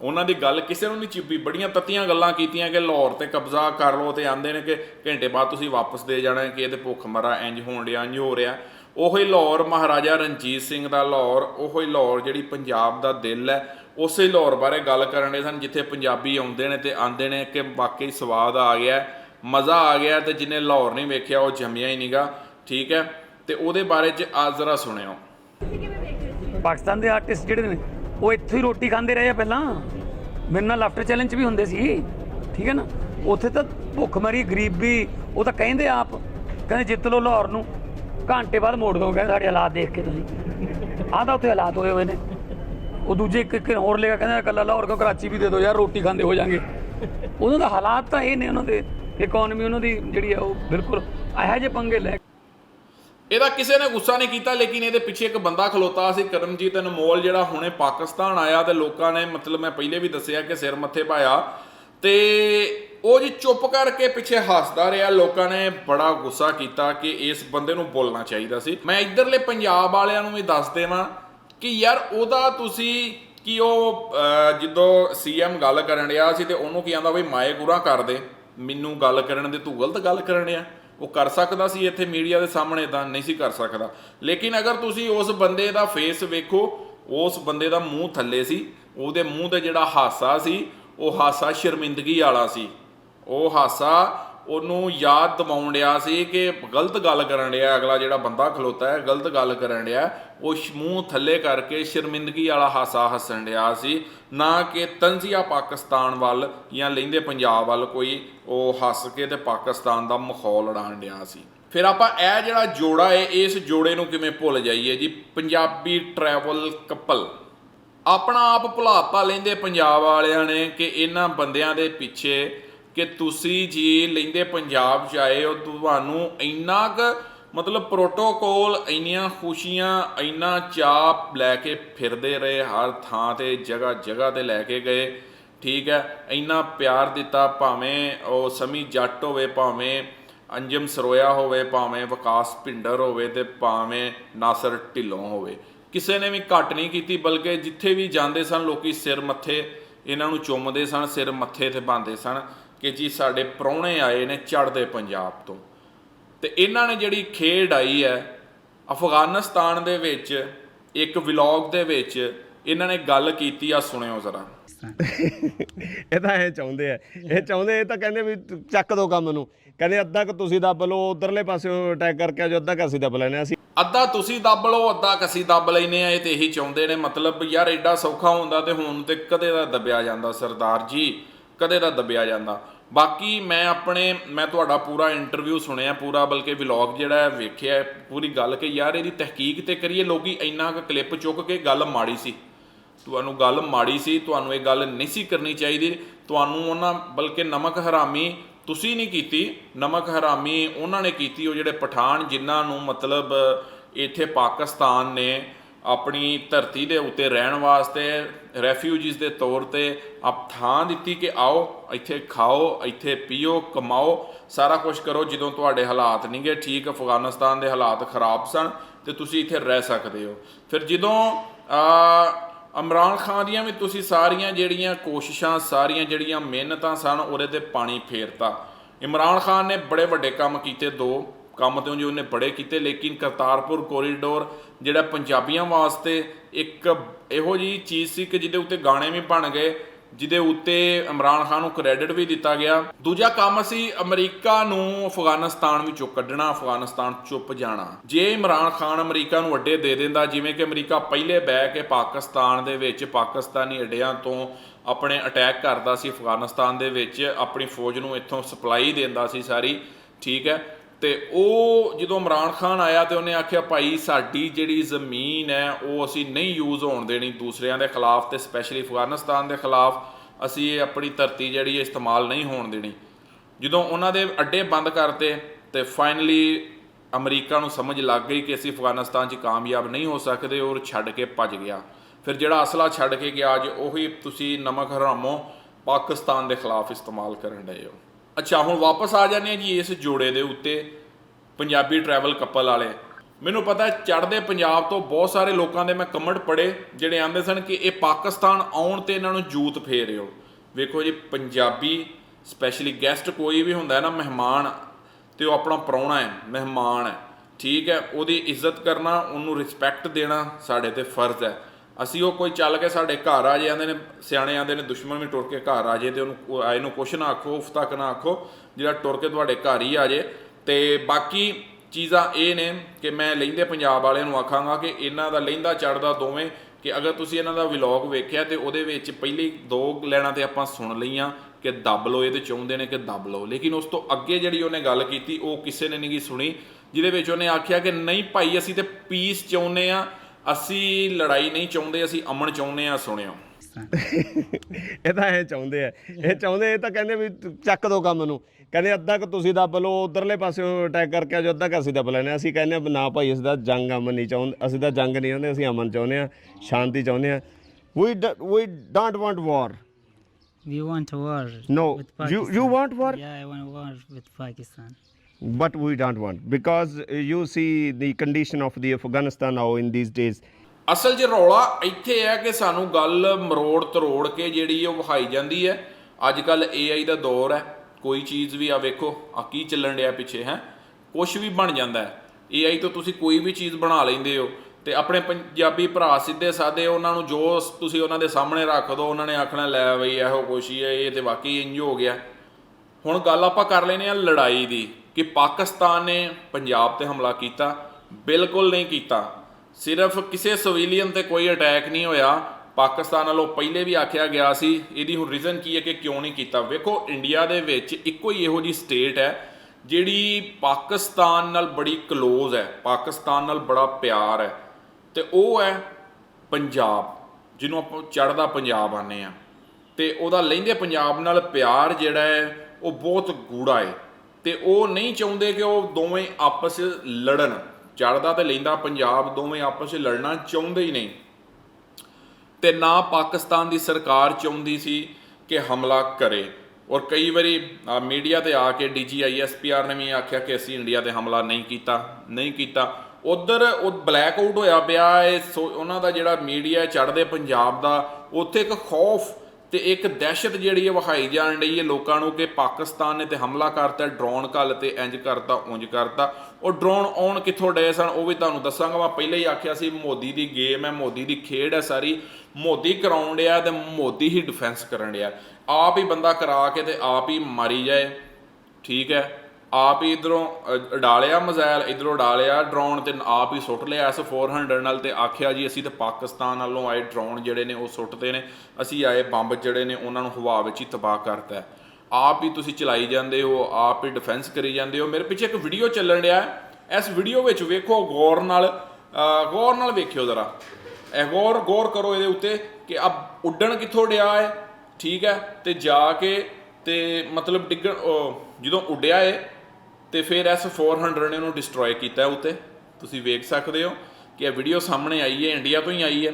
A: ਉਹਨਾਂ ਦੀ ਗੱਲ ਕਿਸੇ ਨੂੰ ਨਹੀਂ ਚੁੱਭੀ। ਬੜੀਆਂ ਤੱਤੀਆਂ ਗੱਲਾਂ ਕੀਤੀਆਂ ਕਿ ਲਾਹੌਰ ਤੇ ਕਬਜ਼ਾ ਕਰ ਲਓ ਤੇ ਆਂਦੇ ਨੇ ਕਿ ਘੰਟੇ ਬਾਅਦ ਤੁਸੀਂ ਵਾਪਸ ਦੇ ਜਾਣਾ ਕਿ ਇਹਦੇ ਭੁੱਖ ਮਰਾ ਇੰਜ ਹੋਣ ਰਿਹਾ ਇੰਜ ਹੋ ਰਿਹਾ। ਉਹੀ ਲਾਹੌਰ ਮਹਾਰਾਜਾ ਰਣਜੀਤ ਸਿੰਘ ਦਾ ਲਾਹੌਰ, ਉਹੋ ਹੀ ਲਾਹੌਰ ਜਿਹੜੀ ਪੰਜਾਬ ਦਾ ਦਿਲ ਹੈ, ਉਸੇ ਲਾਹੌਰ ਬਾਰੇ ਗੱਲ ਕਰਨ ਦੇ ਸਨ ਜਿੱਥੇ ਪੰਜਾਬੀ ਆਉਂਦੇ ਨੇ ਤੇ ਆਂਦੇ ਨੇ ਕਿ ਵਾਕਈ ਸਵਾਦ ਆ ਗਿਆ, ਮਜ਼ਾ ਆ ਗਿਆ ਤੇ ਜਿਹਨੇ ਲਾਹੌਰ ਨਹੀਂ ਵੇਖਿਆ ਉਹ ਜੰਮਿਆ ਹੀ ਨਹੀਂਗਾ ਠੀਕ ਹੈ? ਤੇ ਉਹਦੇ ਬਾਰੇ ਚ ਆ ਜ਼ਰਾ ਸੁਣਿਓ।
F: ਪਾਕਿਸਤਾਨ ਦੇ ਆਰਟਿਸਟ ਜਿਹੜੇ ਨੇ, ਉਹ ਇੱਥੋਂ ਹੀ ਰੋਟੀ ਖਾਂਦੇ ਰਹੇ ਆ ਪਹਿਲਾਂ। ਮੇਰੇ ਨਾਲ ਲਾਫਟਰ ਚੈਲੰਜ ਵੀ ਹੁੰਦੇ ਸੀ। ਠੀਕ ਹੈ ਨਾ? ਉੱਥੇ ਤਾਂ ਭੁੱਖਮਰੀ ਗਰੀਬੀ ਉਹ ਤਾਂ ਕਹਿੰਦੇ ਆਪ, ਕਹਿੰਦੇ ਜਿੱਤ ਲਓ ਲਾਹੌਰ ਨੂੰ। ਘੰਟੇ ਬਾਅਦ ਮੋੜ ਦੋ, ਕਹਿੰਦੇ ਸਾਡੇ ਹਾਲਾਤ ਦੇਖ ਕੇ ਤੁਸੀਂ। ਆਹ ਤਾਂ ਉੱਥੇ ਹਾਲਾਤ ਹੋਏ ਹੋਏ ਨੇ। ਉਹ ਦੂਜੇ ਇੱਕ ਇੱਕ ਹੋਰ ਲੇਗਾ ਕਹਿੰਦਾ ਕੱਲਾ ਲਾਹੌਰ ਕੋ ਕਰਾਚੀ ਵੀ ਦੇ ਦਿਓ ਯਾਰ, ਰੋਟੀ ਖਾਂਦੇ ਹੋ ਜਾਾਂਗੇ ਉਹਨਾਂ ਦਾ ਹਾਲਾਤ ਤਾਂ ਇਹ ਨੇ ਉਹਨਾਂ ਦੇ ਇਕਨੋਮੀ ਉਹਨਾਂ ਦੀ ਜਿਹੜੀ ਆ ਉਹ ਬਿਲਕੁਲ ਇਹੋ ਜਿਹੇ ਪੰਗੇ ਲੈ
A: ਇਹਦਾ ਕਿਸੇ ਨੇ ਗੁੱਸਾ ਨਹੀਂ ਕੀਤਾ ਲੇਕਿਨ ਇਹਦੇ ਪਿੱਛੇ ਇੱਕ ਬੰਦਾ ਖਲੋਤਾ ਸੀ ਕਰਮਜੀਤ ਅਨਮੋਲ ਜਿਹੜਾ ਹੁਣੇ ਪਾਕਿਸਤਾਨ ਆਇਆ ਤੇ ਲੋਕਾਂ ਨੇ ਮਤਲਬ ਮੈਂ ਪਹਿਲੇ ਵੀ ਦੱਸਿਆ ਕਿ ਸਿਰ ਮੱਥੇ ਪਾਇਆ। ਤੇ ਉਹ ਜੀ ਚੁੱਪ ਕਰਕੇ ਪਿੱਛੇ ਹੱਸਦਾ ਰਿਹਾ ਲੋਕਾਂ ਨੇ ਬੜਾ ਗੁੱਸਾ ਕੀਤਾ ਕਿ ਇਸ ਬੰਦੇ ਨੂੰ ਬੋਲਣਾ ਚਾਹੀਦਾ ਸੀ। ਮੈਂ ਇਧਰਲੇ ਪੰਜਾਬ ਵਾਲਿਆਂ ਨੂੰ ਵੀ ਦੱਸ ਦੇਵਾਂ ਕਿ ਯਾਰ ਉਹਦਾ ਤੁਸੀਂ ਕਿ ਉਹ ਅਹ, ਜਦੋਂ ਸੀਐਮ ਗੱਲ ਕਰਨ ਰਿਹਾ ਸੀ ਤੇ ਉਹਨੂੰ ਕੀ ਆਂਦਾ ਬਈ ਮਾਏ ਗੁਰਾ ਕਰ ਦੇ ਮੈਨੂੰ ਗੱਲ ਕਰਨ ਦੇ ਤੂੰ ਗਲਤ ਗੱਲ ਕਰਨ ਰਿਹਾ ਉਹ ਕਰ ਸਕਦਾ ਸੀ, ਇੱਥੇ ਮੀਡੀਆ ਦੇ ਸਾਹਮਣੇ ਤਾਂ ਨਹੀਂ ਸੀ ਕਰ ਸਕਦਾ। ਲੇਕਿਨ ਅਗਰ ਤੁਸੀਂ ਉਸ ਬੰਦੇ ਦਾ ਫੇਸ ਵੇਖੋ, ਉਸ ਬੰਦੇ ਦਾ ਮੂੰਹ ਥੱਲੇ ਸੀ, ਉਹਦੇ ਮੂੰਹ ਤੇ ਜਿਹੜਾ ਹਾਸਾ ਸੀ, ਉਹ ਹਾਸਾ ਸ਼ਰਮਿੰਦਗੀ ਵਾਲਾ ਸੀ। ਉਹ ਹਾਸਾ ਉਹਨੂੰ ਯਾਦ ਦਿਵਾਉਣ ਡਿਆ ਸੀ ਕਿ ਗਲਤ ਗੱਲ ਕਰਨ ਡਿਆ, ਅਗਲਾ ਜਿਹੜਾ ਬੰਦਾ ਖਲੋਤਾ ਹੈ, ਗਲਤ ਗੱਲ ਕਰਨ ਡਿਆ, ਉਹ ਮੂੰਹ ਥੱਲੇ ਕਰਕੇ ਸ਼ਰਮਿੰਦਗੀ ਵਾਲਾ ਹਾਸਾ ਹੱਸਣ ਡਿਆ ਸੀ। ਨਾ ਕਿ ਤੰਜ਼ੀਆ ਪਾਕਿਸਤਾਨ ਵੱਲ ਜਾਂ ਲੈਂਦੇ ਪੰਜਾਬ ਵੱਲ ਕੋਈ ਉਹ ਹੱਸ ਕੇ ਤੇ ਪਾਕਿਸਤਾਨ ਦਾ ਮਖੌਲ ਉਡਾਣ ਡਿਆ ਸੀ। ਫਿਰ ਆਪਾਂ ਇਹ ਜਿਹੜਾ ਜੋੜਾ ਹੈ, ਇਸ ਜੋੜੇ ਨੂੰ ਕਿਵੇਂ ਭੁੱਲ ਜਾਈਏ ਜੀ? ਪੰਜਾਬੀ ਟਰੈਵਲ ਕਪਲ ਆਪਣਾ ਆਪ ਭੁਲਾਤਾ ਲੈਂਦੇ ਪੰਜਾਬ ਵਾਲਿਆਂ ਨੇ ਕਿ ਇਹਨਾਂ ਬੰਦਿਆਂ ਦੇ ਪਿੱਛੇ ਕਿ ਤੁਸੀਂ ਜੀ ਲੈਂਦੇ ਪੰਜਾਬ ਚ ਆਏ ਹੋ ਤੁਹਾਨੂੰ ਇੰਨਾ ਕੁ ਮਤਲਬ ਪ੍ਰੋਟੋਕੋਲ ਇੰਨੀਆਂ ਖੁਸ਼ੀਆਂ, ਇੰਨਾ ਚਾਪ ਲੈ ਕੇ ਫਿਰਦੇ ਰਹੇ, ਹਰ ਥਾਂ ਤੇ, ਜਗ੍ਹਾ ਜਗ੍ਹਾ ਤੇ ਲੈ ਕੇ ਗਏ। ਠੀਕ ਹੈ, ਇੰਨਾ ਪਿਆਰ ਦਿੱਤਾ ਭਾਵੇਂ ਉਹ ਸਮੀ ਜੱਟ ਹੋਵੇ, ਭਾਵੇਂ ਅੰਜਮ ਸਰੋਇਆ ਹੋਵੇ, ਭਾਵੇਂ ਵਿਕਾਸ ਭਿੰਡਰ ਹੋਵੇ ਤੇ ਭਾਵੇਂ ਨਾਸਰ ਢਿੱਲੋਂ ਹੋਵੇ। ਕਿਸੇ ਨੇ ਵੀ ਘੱਟ ਨਹੀਂ ਕੀਤੀ, ਬਲਕਿ ਜਿੱਥੇ ਵੀ ਜਾਂਦੇ ਸਨ, ਲੋਕੀ ਸਿਰ ਮੱਥੇ ਇਹਨਾਂ ਨੂੰ ਚੁੰਮਦੇ ਸਨ, ਸਿਰ ਮੱਥੇ ਤੇ ਬਾਂਦੇ ਸਨ। ਕਿ ਜੀ ਸਾਡੇ ਪ੍ਰਾਹੁਣੇ ਆਏ ਨੇ ਚੜ੍ਹਦੇ ਪੰਜਾਬ ਤੋਂ। ਤੇ ਇਹਨਾਂ ਨੇ ਜਿਹੜੀ ਖੇਡ ਆਈ ਹੈ ਅਫਗਾਨਿਸਤਾਨ ਦੇ ਵਿੱਚ ਇੱਕ ਵਲੌਗ ਦੇ ਵਿੱਚ ਇਹਨਾਂ ਨੇ ਗੱਲ ਕੀਤੀ ਆ ਸੁਣਿਓ ਜ਼ਰਾ।
G: ਇਹ ਤਾਂ ਐ ਚਾਹੁੰਦੇ ਆ। ਇਹ ਚਾਹੁੰਦੇ ਇਹ ਤਾਂ ਕਹਿੰਦੇ ਵੀ ਚੱਕ ਦੋ ਕੰਮ ਨੂੰ। ਕਹਿੰਦੇ ਅੱਧਾ ਕੁ ਤੁਸੀਂ ਦੱਬ ਲਓ ਉਧਰਲੇ ਪਾਸਿਓਂ ਅਟੈਕ ਕਰਕੇ ਜੋ ਅੱਧਾ ਕੁ ਅਸੀਂ ਦੱਬ ਲੈਣੇ ਆ ਅਸੀਂ
A: ਅੱਧਾ ਤੁਸੀਂ ਦੱਬ ਲਓ ਅੱਧਾ ਕਸੀ ਦੱਬ ਲੈਨੇ ਆ ਇਹ ਤੇ ਇਹੀ ਚਾਹੁੰਦੇ ਨੇ। ਮਤਲਬ ਯਾਰ ਐਡਾ ਸੌਖਾ ਹੁੰਦਾ ਤੇ ਹੁਣ ਤੇ ਕਦੇ ਦਾ ਦੱਬਿਆ ਜਾਂਦਾ ਸਰਦਾਰ ਜੀ। ਕਦੇ ਦਾ ਦੱਬਿਆ ਜਾਂਦਾ। ਬਾਕੀ ਮੈਂ ਆਪਣੇ, ਮੈਂ ਤੁਹਾਡਾ ਪੂਰਾ ਇੰਟਰਵਿਊ ਸੁਣਿਆ, ਪੂਰਾ ਬਲਕਿ ਵਲੌਗ ਜਿਹੜਾ ਵੇਖਿਆ ਪੂਰੀ ਗੱਲ ਕਿ ਯਾਰ ਇਹਦੀ ਤਹਿਕੀਕ ਤੇ ਕਰੀਏ, ਲੋਕੀ ਇੰਨਾ ਕੁ ਕਲਿੱਪ ਚੁੱਕ ਕੇ ਗੱਲ ਮਾੜੀ ਸੀ। ਤੁਹਾਨੂੰ ਗੱਲ ਮਾੜੀ ਸੀ, ਤੁਹਾਨੂੰ ਇਹ ਗੱਲ ਨਹੀਂ ਸੀ ਕਰਨੀ ਚਾਹੀਦੀ। ਤੁਹਾਨੂੰ ਉਹਨਾਂ ਬਲਕਿ ਨਮਕ ਹਰਾਮੀ ਤੁਸੀਂ ਨਹੀਂ ਕੀਤੀ, ਨਮਕ ਹਰਾਮੀ ਉਹਨਾਂ ਨੇ ਕੀਤੀ, ਉਹ ਜਿਹੜੇ ਪਠਾਨ ਜਿਨ੍ਹਾਂ ਨੂੰ ਮਤਲਬ ਇੱਥੇ ਪਾਕਿਸਤਾਨ ਨੇ ਆਪਣੀ ਧਰਤੀ ਦੇ ਉੱਤੇ ਰਹਿਣ ਵਾਸਤੇ ਰੈਫਿਊਜੀਜ਼ ਦੇ ਤੌਰ ਤੇ ਆਪ ਥਾਂ ਦਿੱਤੀ ਕਿ ਆਓ, ਇੱਥੇ ਖਾਓ, ਇੱਥੇ ਪੀਓ, ਕਮਾਓ, ਸਾਰਾ ਕੁਝ ਕਰੋ ਜਦੋਂ ਤੁਹਾਡੇ ਹਾਲਾਤ ਨਹੀਂਗੇ ਠੀਕ, ਅਫਗਾਨਿਸਤਾਨ ਦੇ ਹਾਲਾਤ ਖਰਾਬ ਸਨ ਤੇ ਤੁਸੀਂ ਇੱਥੇ ਰਹਿ ਸਕਦੇ ਹੋ। ਫਿਰ ਜਦੋਂ ਇਮਰਾਨ ਖਾਨ ਦੀਆਂ ਵੀ ਤੁਸੀਂ ਸਾਰੀਆਂ ਜਿਹੜੀਆਂ ਕੋਸ਼ਿਸ਼ਾਂ, ਸਾਰੀਆਂ ਜਿਹੜੀਆਂ ਮਿਹਨਤਾਂ ਸਨ, ਉਹਦੇ ਤੇ ਪਾਣੀ ਫੇਰਤਾ। ਇਮਰਾਨ ਖਾਨ ਨੇ ਬੜੇ ਵੱਡੇ ਕੰਮ ਕੀਤੇ ਦੋ ਕੰਮ ਤੇ ਜੀ ਉਹਨੇ ਬੜੇ ਕੀਤੇ, ਲੇਕਿਨ ਕਰਤਾਰਪੁਰ ਕੋਰੀਡੋਰ ਜਿਹੜਾ ਪੰਜਾਬੀਆਂ ਵਾਸਤੇ ਇੱਕ ਇਹੋ ਜੀ ਚੀਜ਼ ਸੀ ਕਿ ਜਿਹਦੇ ਉੱਤੇ ਗਾਣੇ ਵੀ ਬਣ ਗਏ, ਜਿਹਦੇ ਉੱਤੇ ਇਮਰਾਨ ਖਾਨ ਨੂੰ ਕ੍ਰੈਡਿਟ ਵੀ ਦਿੱਤਾ ਗਿਆ। ਦੂਜਾ ਕੰਮ ਸੀ ਅਮਰੀਕਾ ਨੂੰ ਅਫਗਾਨਿਸਤਾਨ ਵਿੱਚੋਂ ਕੱਢਣਾ, ਅਫਗਾਨਿਸਤਾਨ ਚੁੱਪ ਜਾਣਾ। ਜੇ ਇਮਰਾਨ ਖਾਨ ਅਮਰੀਕਾ ਨੂੰ ਅੱਡੇ ਦੇ ਦਿੰਦਾ, ਜਿਵੇਂ ਕਿ ਅਮਰੀਕਾ ਪਹਿਲੇ ਬਹਿ ਕੇ ਪਾਕਿਸਤਾਨ ਦੇ ਵਿੱਚ ਪਾਕਿਸਤਾਨੀ ਅੱਡਿਆਂ ਤੋਂ ਆਪਣੇ ਅਟੈਕ ਕਰਦਾ ਸੀ, ਅਫਗਾਨਿਸਤਾਨ ਦੇ ਵਿੱਚ ਆਪਣੀ ਫੌਜ ਨੂੰ ਇੱਥੋਂ ਸਪਲਾਈ ਦਿੰਦਾ ਸੀ ਸਾਰੀ, ਠੀਕ ਹੈ? ਤੇ ਉਹ ਜਦੋਂ ਇਮਰਾਨ ਖਾਨ ਆਇਆ ਤੇ ਉਹਨੇ ਆਖਿਆ, ਭਾਈ, ਸਾਡੀ ਜਿਹੜੀ ਜ਼ਮੀਨ ਹੈ, ਉਹ ਅਸੀਂ ਨਹੀਂ ਯੂਜ਼ ਹੋਣ ਦੇਣੀ ਦੂਸਰਿਆਂ ਦੇ ਖਿਲਾਫ ਤੇ ਸਪੈਸ਼ਲੀ ਅਫਗਾਨਿਸਤਾਨ ਦੇ ਖਿਲਾਫ ਅਸੀਂ ਇਹ ਆਪਣੀ ਧਰਤੀ ਜਿਹੜੀ ਇਸਤੇਮਾਲ ਨਹੀਂ ਹੋਣ ਦੇਣੀ। ਜਦੋਂ ਉਹਨਾਂ ਦੇ ਅੱਡੇ ਬੰਦ ਕਰਤੇ ਤੇ ਫਾਈਨਲੀ ਅਮਰੀਕਾ ਨੂੰ ਸਮਝ ਲੱਗ ਗਈ ਕਿ ਅਸੀਂ ਅਫਗਾਨਿਸਤਾਨ 'ਚ ਕਾਮਯਾਬ ਨਹੀਂ ਹੋ ਸਕਦੇ ਔਰ ਛੱਡ ਕੇ ਭੱਜ ਗਿਆ। ਫਿਰ ਜਿਹੜਾ ਅਸਲਾ ਛੱਡ ਕੇ ਗਿਆ, ਅੱਜ ਉਹੀ ਤੁਸੀਂ ਨਮਕ ਹਰਾਮੋ ਪਾਕਿਸਤਾਨ ਦੇ ਖਿਲਾਫ ਇਸਤੇਮਾਲ ਕਰਨ ਡਏ ਹੋ। ਅੱਛਾ, ਹੁਣ ਵਾਪਸ ਆ ਜਾਂਦੇ ਹਾਂ ਜੀ ਇਸ ਜੋੜੇ ਦੇ ਉੱਤੇ, ਪੰਜਾਬੀ ਟਰੈਵਲ ਕਪਲ ਵਾਲੇ। ਮੈਨੂੰ ਪਤਾ ਚੜ੍ਹਦੇ ਪੰਜਾਬ ਤੋਂ ਬਹੁਤ ਸਾਰੇ ਲੋਕਾਂ ਦੇ ਮੈਂ ਕਮੈਂਟ ਪੜੇ ਜਿਹੜੇ ਆਂਦੇ ਸਨ ਕਿ ਇਹ ਪਾਕਿਸਤਾਨ ਆਉਣ ਤੇ ਇਹਨਾਂ ਨੂੰ ਜੂਤ ਫੇਰ ਹੋ ਵੇਖੋ ਜੀ, ਪੰਜਾਬੀ ਸਪੈਸ਼ਲੀ ਗੈਸਟ ਕੋਈ ਵੀ ਹੁੰਦਾ ਹੈ ਨਾ, ਮਹਿਮਾਨ, ਤੇ ਉਹ ਆਪਣਾ ਪ੍ਰਾਹੁਣਾ ਹੈ, ਮਹਿਮਾਨ ਹੈ। ਠੀਕ ਹੈ, ਉਹਦੀ ਇੱਜ਼ਤ ਕਰਨਾ, ਉਹਨੂੰ ਰਿਸਪੈਕਟ ਦੇਣਾ ਸਾਡੇ ਤੇ ਫਰਜ਼ ਹੈ। ਅਸੀਂ ਉਹ ਕੋਈ ਚੱਲ ਕੇ ਸਾਡੇ ਘਰ ਆ ਜਾਂਦੇ ਨੇ, ਸਿਆਣੇ ਆਂਦੇ ਨੇ, ਦੁਸ਼ਮਣ ਵੀ ਟੁਰ ਕੇ ਘਰ ਆ ਜੇ ਤੇ ਉਹਨੂੰ ਉਹ ਆਏ ਨੂੰ ਕੁਛ ਨਾ ਆਖੋ, ਉਫ ਤੱਕ ਨਾ ਆਖੋ, ਜਿਹੜਾ ਟੁਰ ਕੇ ਤੁਹਾਡੇ ਘਰ ਹੀ ਆ ਜੇ। ਤੇ ਬਾਕੀ ਚੀਜ਼ਾਂ ਇਹ ਨੇ ਕਿ ਮੈਂ ਲਹਿੰਦੇ ਪੰਜਾਬ ਵਾਲਿਆਂ ਨੂੰ ਆਖਾਂਗਾ ਕਿ ਇਹਨਾਂ ਦਾ ਲਹਿੰਦਾ ਚੜਦਾ ਦੋਵੇਂ, ਕਿ ਅਗਰ ਤੁਸੀਂ ਇਹਨਾਂ ਦਾ ਵਲੌਗ ਵੇਖਿਆ ਤੇ ਉਹਦੇ ਵਿੱਚ ਪਹਿਲੀ ਦੋ ਲੈਣਾ ਤੇ ਆਪਾਂ ਸੁਣ ਲਈਆਂ ਕਿ ਦੱਬ ਲਓ, ਇਹਦੇ ਚਾਹੁੰਦੇ ਨੇ ਕਿ ਦੱਬ ਲਓ। ਲੇਕਿਨ ਉਸ ਤੋਂ ਅੱਗੇ ਜਿਹੜੀ ਉਹਨੇ ਗੱਲ ਕੀਤੀ, ਉਹ ਕਿਸੇ ਨੇ ਨਹੀਂ ਸੁਣੀ, ਜਿਹਦੇ ਵਿੱਚ ਉਹਨੇ ਆਖਿਆ ਕਿ ਨਹੀਂ ਭਾਈ, ਅਸੀਂ ਤੇ ਪੀਸ ਚਾਹੁੰਦੇ ਆ ਅਸੀਂ ਲੜਾਈ ਨਹੀਂ ਚਾਹੁੰਦੇ ਅਸੀਂ ਅਮਨ ਚਾਹੁੰਦੇ ਆ ਸੁਣਿਓ
G: ਇਹ ਤਾਂ ਐ ਚਾਹੁੰਦੇ ਆ ਇਹ ਚਾਹੁੰਦੇ ਇਹ ਤਾਂ ਕਹਿੰਦੇ ਵੀ ਚੱਕ ਦੋ ਕੰਮ ਨੂੰ ਕਹਿੰਦੇ ਅੱਧਾ ਕੁ ਤੁਸੀਂ ਦੱਬ ਲਓ ਉਧਰਲੇ ਪਾਸਿਓਂ ਅਟੈਕ ਕਰਕੇ ਆਜੋ ਅੱਧਾ ਕੁ ਅਸੀਂ ਦੱਬ ਲੈਣੇ ਅਸੀਂ ਕਹਿੰਦੇ ਆ ਵੀ ਨਾ ਭਾਈ ਅਸੀਂ ਤਾਂ ਜੰਗ ਅਮਨ ਨਹੀਂ ਚਾਹੁੰਦੇ ਅਸੀਂ ਤਾਂ ਜੰਗ ਨਹੀਂ ਚਾਹੁੰਦੇ ਅਸੀਂ ਅਮਨ ਚਾਹੁੰਦੇ ਆ ਸ਼ਾਂਤੀ ਚਾਹੁੰਦੇ ਆ we we don't want war
H: We want war.
G: No,
H: with
G: you- you
H: Pakistan.
G: want war?
H: Yeah, I want war with Pakistan.
G: But we don't want. Because uh, you see the condition of the Afghanistan now in these days.
A: ਅਸਲ 'ਚ ਰੌਲਾ ਇੱਥੇ ਹੈ ਕਿ ਸਾਨੂੰ ਗੱਲ ਮਰੋੜ ਤਰੋੜ ਕੇ ਜਿਹੜੀ ਉਹ ਵਿਖਾਈ ਜਾਂਦੀ ਹੈ। ਅੱਜ ਕੱਲ AI ਦਾ ਦੌਰ ਹੈ। ਕੋਈ ਚੀਜ਼ ਵੀ ਆ ਵੇਖੋ, ਆ ਕੀ ਚੱਲਣ ਡਿਆ ਪਿੱਛੇ, ਹੈ? ਕੁਝ ਵੀ ਬਣ ਜਾਂਦਾ ਹੈ। AI ਤੋਂ ਤੁਸੀਂ ਕੋਈ ਵੀ ਚੀਜ਼ ਬਣਾ ਲੈਂਦੇ ਹੋ ਤੇ ਆਪਣੇ ਪੰਜਾਬੀ ਭਰਾ ਸਿੱਧੇ ਸਾਦੇ ਉਹਨਾਂ ਨੂੰ ਜੋ ਤੁਸੀਂ ਉਹਨਾਂ ਦੇ ਸਾਹਮਣੇ ਰੱਖ ਦੋ, ਉਹਨਾਂ ਨੇ ਆਖਣਾ, ਲੈ ਬਈ ਇਹੋ ਕੁਛ ਹੀ ਹੈ, ਇਹ ਤੇ ਵਾਕਈ ਇੰਜ ਹੋ ਗਿਆ। ਹੁਣ ਗੱਲ ਆਪਾਂ ਕਰ ਲੈਨੇ ਆ ਲੜਾਈ ਦੀ। ਕਿ ਪਾਕਿਸਤਾਨ ਨੇ ਪੰਜਾਬ ਤੇ ਹਮਲਾ ਕੀਤਾ, ਬਿਲਕੁਲ ਨਹੀਂ ਕੀਤਾ। ਸਿਰਫ ਕਿਸੇ ਸਿਵਿਲੀਅਨ ਤੇ ਕੋਈ ਅਟੈਕ ਨਹੀਂ ਹੋਇਆ। ਪਾਕਿਸਤਾਨ ਵੱਲੋਂ ਪਹਿਲੇ ਵੀ ਆਖਿਆ ਗਿਆ ਸੀ, ਇਹਦੀ ਹੁਣ ਰੀਜ਼ਨ ਕੀ ਹੈ ਕਿ ਕਿਉਂ ਨਹੀਂ ਕੀਤਾ? ਵੇਖੋ ਇੰਡੀਆ ਦੇ ਵਿੱਚ ਇੱਕੋ ਹੀ ਇਹੋ ਜੀ ਸਟੇਟ ਹੈ, ਜਿਹੜੀ ਪਾਕਿਸਤਾਨ ਨਾਲ ਬੜੀ ক্লোਜ਼ ਹੈ, ਪਾਕਿਸਤਾਨ ਨਾਲ ਬੜਾ ਪਿਆਰ ਹੈ। ਤੇ ਉਹ ਹੈ ਪੰਜਾਬ, ਜਿਹਨੂੰ ਆਪਾਂ ਚੜ੍ਹਦਾ ਪੰਜਾਬ ਆਨੇ ਆ ਤੇ ਉਹਦਾ ਲਹਿੰਦੇ ਪੰਜਾਬ ਨਾਲ ਪਿਆਰ ਜਿਹੜਾ ਹੈ, ਉਹ ਬਹੁਤ ਗੂੜਾ ਹੈ। ਤੇ ਉਹ ਨਹੀਂ ਚਾਹੁੰਦੇ ਕਿ ਉਹ ਦੋਵੇਂ ਆਪਸ 'ਚ ਲੜਨ। ਚੜ੍ਹਦਾ ਤੇ ਲੈਂਦਾ ਪੰਜਾਬ, ਦੋਵੇਂ ਆਪਸ 'ਚ ਲੜਨਾ ਚਾਹੁੰਦੇ ਹੀ ਨਹੀਂ। ਤੇ ਨਾ ਪਾਕਿਸਤਾਨ ਦੀ ਸਰਕਾਰ ਚਾਹੁੰਦੀ ਸੀ ਕਿ ਹਮਲਾ ਕਰੇ। ਔਰ ਕਈ ਵਾਰੀ ਮੀਡੀਆ ਤੇ ਆ ਕੇ ਡੀਜੀਆਈਐਸਪੀਆਰ ਨੇ ਵੀ ਆਖਿਆ ਕਿ ਅਸੀਂ ਇੰਡੀਆ ਤੇ ਹਮਲਾ ਨਹੀਂ ਕੀਤਾ ਨਹੀਂ ਕੀਤਾ। ਉਧਰ ਉਹ ਬਲੈਕ ਆਊਟ ਹੋਇਆ ਪਿਆ, ਇਹ ਸੋ- ਉਹਨਾਂ ਦਾ ਜਿਹੜਾ ਮੀਡੀਆ ਚੜ੍ਹਦੇ ਪੰਜਾਬ ਦਾ, ਉੱਥੇ ਇੱਕ ਖੌਫ ਤੇ ਇੱਕ ਦਹਿਸ਼ਤ ਜਿਹੜੀ ਹੈ ਵਿਖਾਈ ਜਾਣ ਰਹੀ ਹੈ ਲੋਕਾਂ ਨੂੰ ਕਿ ਪਾਕਿਸਤਾਨ ਨੇ ਤੇ ਹਮਲਾ ਕਰਤਾ, ਡਰੋਨ ਕੱਲ ਤੇ ਇੰਜ ਕਰਤਾ ਉਂਝ ਕਰਤਾ। ਉਹ ਡਰੋਨ ਆਉਣ ਕਿੱਥੋਂ ਡਏ ਸਨ, ਉਹ ਵੀ ਤੁਹਾਨੂੰ ਦੱਸਾਂਗਾ। ਮੈਂ ਪਹਿਲਾਂ ਹੀ ਆਖਿਆ ਸੀ, ਮੋਦੀ ਦੀ ਗੇਮ ਹੈ, ਮੋਦੀ ਦੀ ਖੇਡ ਹੈ ਸਾਰੀ। ਮੋਦੀ ਕਰਾਉਣ ਡਿਆ ਤੇ ਮੋਦੀ ਹੀ ਡਿਫੈਂਸ ਕਰਨ ਡਿਆ। ਆਪ ਹੀ ਬੰਦਾ ਕਰਾ ਕੇ ਤੇ ਆਪ ਹੀ ਮਾਰੀ ਜਾਏ। ਠੀਕ ਹੈ। ਆਪ ਹੀ ਇਧਰੋਂ ਡਾਲਿਆ ਮਜ਼ਾਇਲ, ਇਧਰੋਂ ਡਾਲਿਆ ਡਰੋਨ ਤੇ ਆਪ ਹੀ ਸੁੱਟ ਲਿਆ ਐਸ 400 ਨਾਲ ਤੇ ਆਖਿਆ ਜੀ ਅਸੀਂ ਤੇ ਪਾਕਿਸਤਾਨ ਵੱਲੋਂ ਆਏ ਡਰੋਨ ਜਿਹੜੇ ਨੇ ਉਹ ਸੁੱਟਦੇ ਨੇ, ਅਸੀਂ ਆਏ ਬੰਬ ਜਿਹੜੇ ਨੇ ਉਹਨਾਂ ਨੂੰ ਹਵਾ ਵਿੱਚ ਹੀ ਤਬਾਹ ਕਰਤਾ ਆਪ ਹੀ ਤੁਸੀਂ ਚਲਾਈ ਜਾਂਦੇ ਹੋ, ਆਪ ਹੀ ਡਿਫੈਂਸ ਕਰੀ ਜਾਂਦੇ ਹੋ। ਮੇਰੇ ਪਿੱਛੇ ਇੱਕ ਵੀਡੀਓ ਚੱਲਣ ਰਿਹਾ ਇਸ ਵੀਡੀਓ ਵਿੱਚ ਵੇਖੋ ਗੌਰ ਨਾਲ ਗੌਰ ਨਾਲ ਵੇਖਿਓ ਜ਼ਰਾ। ਇਹ ਗੌਰ ਗੌਰ ਕਰੋ ਇਹਦੇ ਉੱਤੇ ਕਿ ਆ ਉੱਡਣ ਕਿੱਥੋਂ ਡਿਆ ਹੈ, ਠੀਕ ਹੈ? ਤੇ ਜਾ ਕੇ ਤੇ ਮਤਲਬ ਡਿੱਗਣ ਜਦੋਂ ਉੱਡਿਆ ਏ ਤੇ ਫਿਰ S400 ਨੇ ਉਹਨੂੰ ਡਿਸਟਰੋਏ ਕੀਤਾ ਹੈ ਉੱਤੇ। ਤੁਸੀਂ ਵੇਖ ਸਕਦੇ ਹੋ ਕਿ ਇਹ ਵੀਡੀਓ ਸਾਹਮਣੇ ਆਈ ਹੈ ਇੰਡੀਆ ਤੋਂ ਹੀ ਆਈ ਹੈ।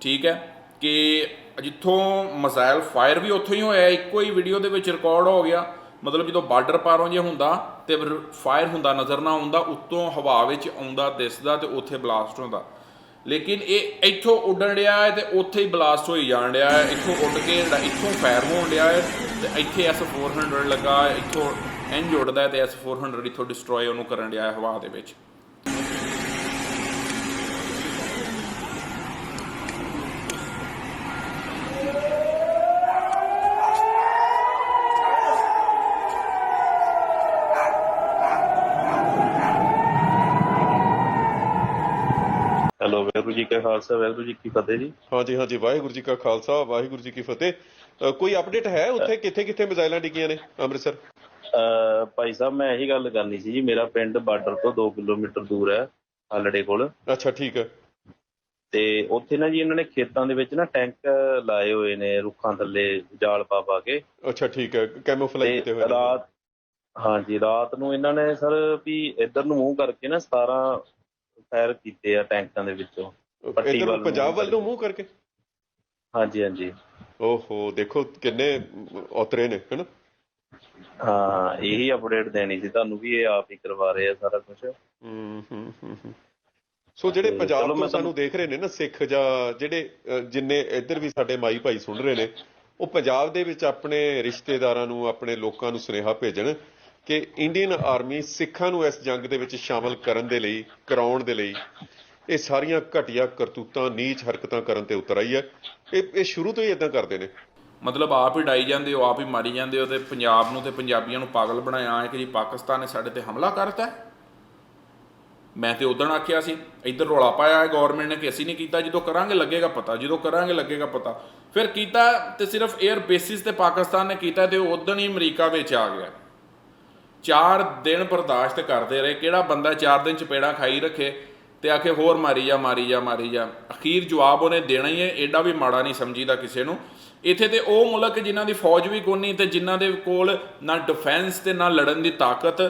A: ਠੀਕ ਹੈ ਕਿ ਜਿੱਥੋਂ ਮਿਜ਼ਾਈਲ ਫਾਇਰ ਵੀ ਉੱਥੋਂ ਹੀ ਹੋਇਆ, ਇੱਕੋ ਹੀ ਵੀਡੀਓ ਦੇ ਵਿੱਚ ਰਿਕਾਰਡ ਹੋ ਗਿਆ। ਮਤਲਬ ਜਦੋਂ ਬਾਰਡਰ ਪਾਰੋਂ ਜੇ ਹੁੰਦਾ ਤੇ ਫਾਇਰ ਹੁੰਦਾ, ਨਜ਼ਰ ਨਾ ਆਉਂਦਾ, ਉੱਤੋਂ ਹਵਾ ਵਿੱਚ ਆਉਂਦਾ, ਦਿਸਦਾ ਤੇ ਉੱਥੇ ਬਲਾਸਟ ਹੁੰਦਾ। ਲੇਕਿਨ ਇਹ ਇੱਥੋਂ ਉੱਡਣ ਰਿਹਾ ਹੈ ਤੇ ਉੱਥੇ ਹੀ ਬਲਾਸਟ ਹੋਈ ਜਾਣ ਰਿਹਾ ਹੈ। ਇੱਥੋਂ ਉੱਡ ਕੇ ਜਿਹੜਾ ਇੱਥੋਂ ਫਾਇਰ ਹੋਣ ਡਿਆ ਹੈ ਤੇ ਇੱਥੇ S400 ਲੱਗਾ ਇੱਥੋਂ ਇੰਜ ਉੱਡਦਾ ਹੈ ਤੇ S400 ਇੱਥੋਂ ਡਿਸਟਰੋਏ ਉਹਨੂੰ ਕਰਨ ਡਿਆ ਹੈ ਹਵਾ ਦੇ ਵਿੱਚ।
I: ਹੈਲੋ ਵਾਹਿਗੁਰੂ ਜੀ ਕਾ ਖਾਲਸਾ ਵਾਹਿਗੁਰੂ ਜੀ ਕੀ ਫਤਿਹ ਜੀ।
J: ਹਾਂਜੀ ਹਾਂਜੀ ਵਾਹਿਗੁਰੂ ਜੀ ਕਾ ਖਾਲਸਾ ਵਾਹਿਗੁਰੂ ਜੀ ਕੀ ਫਤਿਹ। ਅ, ਕੋਈ ਅਪਡੇਟ ਹੈ ਉੱਥੇ? ਕਿੱਥੇ ਕਿੱਥੇ ਮਿਜ਼ਾਈਲਾਂ ਡਿੱਗੀਆਂ ਨੇ ਅੰਮ੍ਰਿਤਸਰ?
I: ਭਾਈ ਸਾਹਿਬ ਮੈਂ ਇਹੀ ਗੱਲ ਕਰਨੀ ਸੀ ਜੀ ਮੇਰਾ ਪਿੰਡ ਬਾਰਡਰ ਤੋਂ 2 ਕਿਲੋਮੀਟਰ ਦੂਰ ਹੈ ਹਾਲੜੇ ਕੋਲ।
J: ਅੱਛਾ ਠੀਕ ਹੈ।
I: ਤੇ ਉੱਥੇ ਨਾ ਜੀ ਇਹਨਾਂ ਨੇ ਖੇਤਾਂ ਦੇ ਵਿੱਚ ਨਾ ਟੈਂਕ ਲਾਏ ਹੋਏ ਨੇ ਰੁੱਖਾਂ ਥੱਲੇ ਜਾਲ ਪਾ ਪਾ ਕੇ।
J: ਅੱਛਾ ਠੀਕ ਹੈ ਕੈਮੋਫਲਾਈਜ਼ ਕੀਤੇ ਹੋਏ ਨੇ।
I: ਰਾਤ ਹਾਂਜੀ ਰਾਤ ਨੂੰ ਇਹਨਾਂ ਨੇ ਸਰ ਵੀ ਇੱਧਰ ਨੂੰ ਮੂੰਹ ਕਰਕੇ ਨਾ 17 ਫਾਇਰ ਕੀਤੇ ਆ ਟੈਂਕਾਂ ਦੇ ਵਿੱਚੋਂ
J: ਇਧਰ
I: ਨੂੰ
J: ਪੰਜਾਬ ਵੱਲ ਨੂੰ ਮੂੰਹ ਕਰਕੇ?
I: ਹਾਂਜੀ ਹਾਂਜੀ।
J: ਓਹੋ ਦੇਖੋ ਕਿੰਨੇ ਔਤਰੇ ਨੇ ਹਨ
I: ਹਾਂ ਇਹੀ ਅਪਡੇਟ ਦੇਣੀ ਸੀ। ਤੁਹਾਨੂੰ ਵੀ ਇਹ ਆਪ ਹੀ ਕਰਵਾ ਰਹੇ ਆ ਸਾਰਾ ਕੁਝ
J: ਹੂੰ ਹੂੰ। ਸੋ ਜਿਹੜੇ ਪੰਜਾਬ ਤੋਂ ਸਾਨੂੰ ਦੇਖ ਰਹੇ ਨੇ ਨਾ ਸਿੱਖ ਜਾਂ ਜਿਹੜੇ ਜਿੰਨੇ ਇੱਧਰ ਵੀ ਸਾਡੇ ਮਾਈ ਭਾਈ ਸੁਣ ਰਹੇ ਨੇ ਉਹ ਪੰਜਾਬ ਦੇ ਵਿੱਚ ਆਪਣੇ ਰਿਸ਼ਤੇਦਾਰਾਂ ਨੂੰ ਆਪਣੇ ਲੋਕਾਂ ਨੂੰ ਸੁਨੇਹਾ ਭੇਜਣ ਕਿ ਇੰਡੀਅਨ ਆਰਮੀ ਸਿੱਖਾਂ ਨੂੰ ਇਸ ਜੰਗ ਦੇ ਵਿੱਚ ਸ਼ਾਮਲ ਕਰਨ ਦੇ ਲਈ ਕਰਾਉਣ ਦੇ ਲਈ ਇਹ ਸਾਰੀਆਂ ਘਟੀਆ ਕਰਤੂਤਾਂ ਨੀਚ ਹਰਕਤਾਂ ਕਰਨ ਤੇ ਉਤਰ ਆਈ ਹੈ। ਇਹ ਇਹ ਸ਼ੁਰੂ ਤੋਂ ਹੀ ਇਦਾਂ ਕਰਦੇ ਨੇ।
A: ਮਤਲਬ ਆਪ ਹੀ ਡਾਈ ਜਾਂਦੇ ਹੋ, ਆਪ ਹੀ ਮਾਰੀ ਜਾਂਦੇ ਹੋ ਤੇ ਪੰਜਾਬ ਨੂੰ ਤੇ ਪੰਜਾਬੀਆਂ ਨੂੰ ਪਾਗਲ ਬਣਾਇਆ ਹੈ ਕਿ ਜੀ ਪਾਕਿਸਤਾਨ ਨੇ ਸਾਡੇ ਤੇ ਹਮਲਾ ਕਰਤਾ ਮੈਂ ਤੇ ਉਦੋਂ ਆਖਿਆ ਸੀ, ਇੱਧਰ ਰੌਲਾ ਪਾਇਆ ਹੈ ਗਵਰਨਮੈਂਟ ਨੇ ਕਿ ਅਸੀਂ ਨਹੀਂ ਕੀਤਾ, ਜਦੋਂ ਕਰਾਂਗੇ ਲੱਗੇਗਾ ਪਤਾ, ਜਦੋਂ ਕਰਾਂਗੇ ਲੱਗੇਗਾ ਪਤਾ। ਫਿਰ ਕੀਤਾ ਤੇ ਸਿਰਫ 에ਅਰ ਬੇਸਿਸ ਤੇ ਪਾਕਿਸਤਾਨ ਨੇ ਕੀਤਾ ਤੇ ਉਦੋਂ ਹੀ ਅਮਰੀਕਾ ਵਿੱਚ ਆ ਗਿਆ। ਚਾਰ ਦਿਨ ਬਰਦਾਸ਼ਤ ਕਰਦੇ ਰਹੇ, ਕਿਹੜਾ ਬੰਦਾ ਚਾਰ ਦਿਨ ਚਪੇੜਾ ਖਾਈ ਰੱਖੇ ਤੇ ਆਖੇ ਹੋਰ ਮਾਰੀ ਜਾ ਮਾਰੀ ਜਾ ਮਾਰੀ ਜਾ। ਅਖੀਰ ਜਵਾਬ ਉਹਨੇ ਦੇਣਾ ਹੀ ਹੈ ਐਡਾ ਵੀ ਮਾੜਾ ਨਹੀਂ ਸਮਝੀਦਾ ਕਿਸੇ ਨੂੰ। ਇੱਥੇ ਤੇ ਉਹ ਮੁਲਕ ਜਿਨ੍ਹਾਂ ਦੀ ਫੌਜ ਵੀ ਕੋਨੀ ਨਹੀਂ ਤੇ ਜਿਨ੍ਹਾਂ ਦੇ ਕੋਲ ਨਾ ਡਿਫੈਂਸ ਤੇ ਨਾ ਲੜਨ ਦੀ ਤਾਕਤ,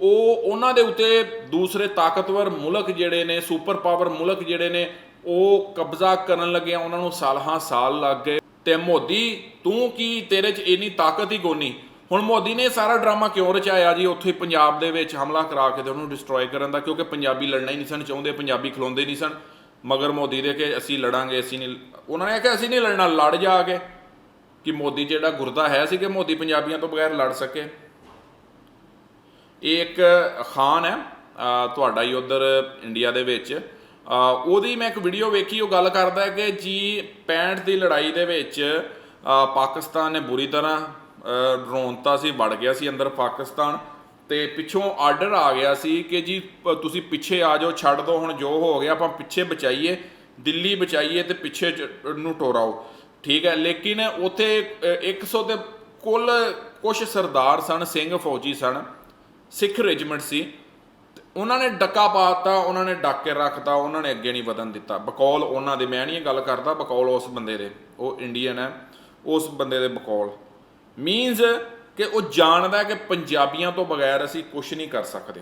A: ਉਹ ਉਹਨਾਂ ਦੇ ਉੱਤੇ ਦੂਸਰੇ ਤਾਕਤਵਰ ਮੁਲਕ ਜਿਹੜੇ ਨੇ ਸੁਪਰ ਪਾਵਰ ਮੁਲਕ ਜਿਹੜੇ ਨੇ, ਉਹ ਕਬਜ਼ਾ ਕਰਨ ਲੱਗੇ ਉਹਨਾਂ ਨੂੰ ਸਾਲਾਂ ਸਾਲ ਲੱਗ ਗਏ। ਤੇ ਮੋਦੀ, ਤੂੰ ਕੀ ਤੇਰੇ 'ਚ ਇੰਨੀ ਤਾਕਤ ਹੀ ਕੋਨੀ? ਹੁਣ ਮੋਦੀ ਨੇ ਸਾਰਾ ਡਰਾਮਾ ਕਿਉਂ ਰਚਾਇਆ ਜੀ? ਉੱਥੇ ਪੰਜਾਬ ਦੇ ਵਿੱਚ ਹਮਲਾ ਕਰਾ ਕੇ ਤੇ ਉਹਨੂੰ ਡਿਸਟਰੋਏ ਕਰਨ ਦਾ, ਕਿਉਂਕਿ ਪੰਜਾਬੀ ਲੜਨਾ ਹੀ ਨਹੀਂ ਸਨ ਚਾਹੁੰਦੇ, ਪੰਜਾਬੀ ਖਲੋਂਦੇ ਨਹੀਂ ਸਨ। ਮਗਰ ਮੋਦੀ ਦੇ ਕਿ ਅਸੀਂ ਲੜਾਂਗੇ, ਅਸੀਂ ਨਹੀਂ, ਉਹਨਾਂ ਨੇ ਕਿਹਾ ਅਸੀਂ ਨਹੀਂ ਲੜਨਾ, ਲੜ ਜਾ ਕੇ। ਕਿ ਮੋਦੀ ਜਿਹੜਾ ਗੁਰਦਾ ਹੈ ਸੀ ਕਿ ਮੋਦੀ ਪੰਜਾਬੀਆਂ ਤੋਂ ਬਗੈਰ ਲੜ ਸਕੇ। ਇਹ ਇੱਕ ਖਾਨ ਹੈ ਤੁਹਾਡਾ ਹੀ ਉਧਰ ਇੰਡੀਆ ਦੇ ਵਿੱਚ। ਉਹਦੀ ਮੈਂ ਇੱਕ ਵੀਡੀਓ ਵੇਖੀ, ਉਹ ਗੱਲ ਕਰਦਾ ਹੈ ਕਿ ਜੀ 65 ਦੀ ਲੜਾਈ ਦੇ ਵਿੱਚ ਪਾਕਿਸਤਾਨ ਨੇ ਬੁਰੀ ਤਰ੍ਹਾਂ ਅਹ ਰੋਂਤਾ ਸੀ, ਵੜ ਗਿਆ ਸੀ ਅੰਦਰ ਪਾਕਿਸਤਾਨ। ਤੇ ਪਿੱਛੋਂ ਆਰਡਰ ਆ ਗਿਆ ਸੀ ਕਿ ਜੀ ਤੁਸੀਂ ਪਿੱਛੇ ਆ ਜਾਓ, ਛੱਡ ਦਿਓ ਹੁਣ ਜੋ ਹੋ ਗਿਆ, ਆਪਾਂ ਪਿੱਛੇ ਬਚਾਈਏ, ਦਿੱਲੀ ਬਚਾਈਏ ਤੇ ਪਿੱਛੇ ਨੂੰ ਟੋਰਾਓ ਠੀਕ ਹੈ, ਲੇਕਿਨ ਉੱਥੇ, ਅਹ 100 ਦੇ ਕੁੱਲ ਕੁਝ ਸਰਦਾਰ ਸਨ, ਸਿੰਘ ਫੌਜੀ ਸਨ, ਸਿੱਖ ਰੈਜੀਮੈਂਟ ਸੀ। ਤੇ ਉਹਨਾਂ ਨੇ ਡੱਕਾ ਪਾਤਾ ਉਹਨਾਂ ਨੇ ਡੱਕ ਕੇ ਰੱਖਤਾ ਉਹਨਾਂ ਨੇ ਅੱਗੇ ਨਹੀਂ ਵਧਣ ਦਿੱਤਾ। ਬਕੌਲ ਉਹਨਾਂ ਦੇ, ਮੈਂ ਨਹੀਂ ਗੱਲ ਕਰਦਾ, ਬਕੌਲ ਉਸ ਬੰਦੇ ਦੇ, ਉਹ ਇੰਡੀਅਨ ਹੈ, ਉਸ ਬੰਦੇ ਦੇ ਬਕੌਲ। ਮੀਨਸ ਕਿ ਉਹ ਜਾਣਦਾ ਕਿ ਪੰਜਾਬੀਆਂ ਤੋਂ ਬਗੈਰ ਅਸੀਂ ਕੁਝ ਨਹੀਂ ਕਰ ਸਕਦੇ।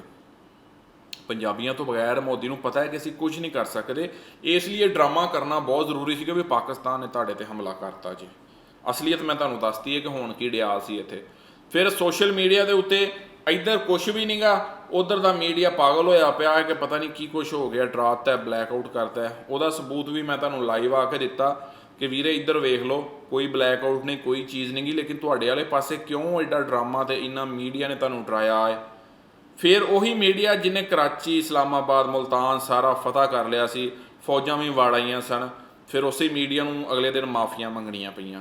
A: ਪੰਜਾਬੀਆਂ ਤੋਂ ਬਗੈਰ ਮੋਦੀ ਨੂੰ ਪਤਾ ਹੈ ਕਿ ਅਸੀਂ ਕੁਝ ਨਹੀਂ ਕਰ ਸਕਦੇ। ਇਸ ਲਈ ਇਹ ਡਰਾਮਾ ਕਰਨਾ ਬਹੁਤ ਜ਼ਰੂਰੀ ਸੀ ਕਿ ਵੀ ਪਾਕਿਸਤਾਨ ਨੇ ਤੁਹਾਡੇ ਤੇ ਹਮਲਾ ਕਰਤਾ ਜੀ। ਅਸਲੀਅਤ ਮੈਂ ਤੁਹਾਨੂੰ ਦੱਸਤੀ ਹੈ ਕਿ ਹੁਣ ਕੀ ਡਿਆ ਸੀ ਇੱਥੇ। ਫਿਰ ਸੋਸ਼ਲ ਮੀਡੀਆ ਦੇ ਉੱਤੇ ਇੱਧਰ ਕੁਝ ਵੀ ਨਹੀਂਗਾ ਉਧਰ ਦਾ ਮੀਡੀਆ ਪਾਗਲ ਹੋਇਆ ਪਿਆ ਹੈ ਕਿ ਪਤਾ ਨਹੀਂ ਕੀ ਕੁਝ ਹੋ ਗਿਆ, ਡਰਾਤਾ ਹੈ ਬਲੈਕ ਆਊਟ ਕਰਤਾ ਹੈ। ਉਹਦਾ ਸਬੂਤ ਵੀ ਮੈਂ ਤੁਹਾਨੂੰ ਲਾਈਵ ਆ ਕੇ ਦਿੱਤਾ ਕਿ ਵੀਰੇ ਇੱਧਰ ਵੇਖ ਲਓ, ਕੋਈ ਬਲੈਕ ਆਊਟ ਨਹੀਂ, ਕੋਈ ਚੀਜ਼ ਨਹੀਂਗੀ ਲੇਕਿਨ ਤੁਹਾਡੇ ਵਾਲੇ ਪਾਸੇ ਕਿਉਂ ਐਡਾ ਡਰਾਮਾ ਤੇ ਇੰਨਾ ਮੀਡੀਆ ਨੇ ਤੁਹਾਨੂੰ ਡਰਾਇਆ ਹੈ? ਫਿਰ ਉਹੀ ਮੀਡੀਆ ਜਿਹਨੇ ਕਰਾਚੀ, ਇਸਲਾਮਾਬਾਦ, ਮੁਲਤਾਨ ਸਾਰਾ ਫਤਹ ਕਰ ਲਿਆ ਸੀ। ਫੌਜਾਂ ਵੀ ਵਾੜ ਆਈਆਂ ਸਨ। ਫਿਰ ਉਸੇ ਮੀਡੀਆ ਨੂੰ ਅਗਲੇ ਦਿਨ ਮਾਫੀਆਂ ਮੰਗਣੀਆਂ ਪਈਆਂ।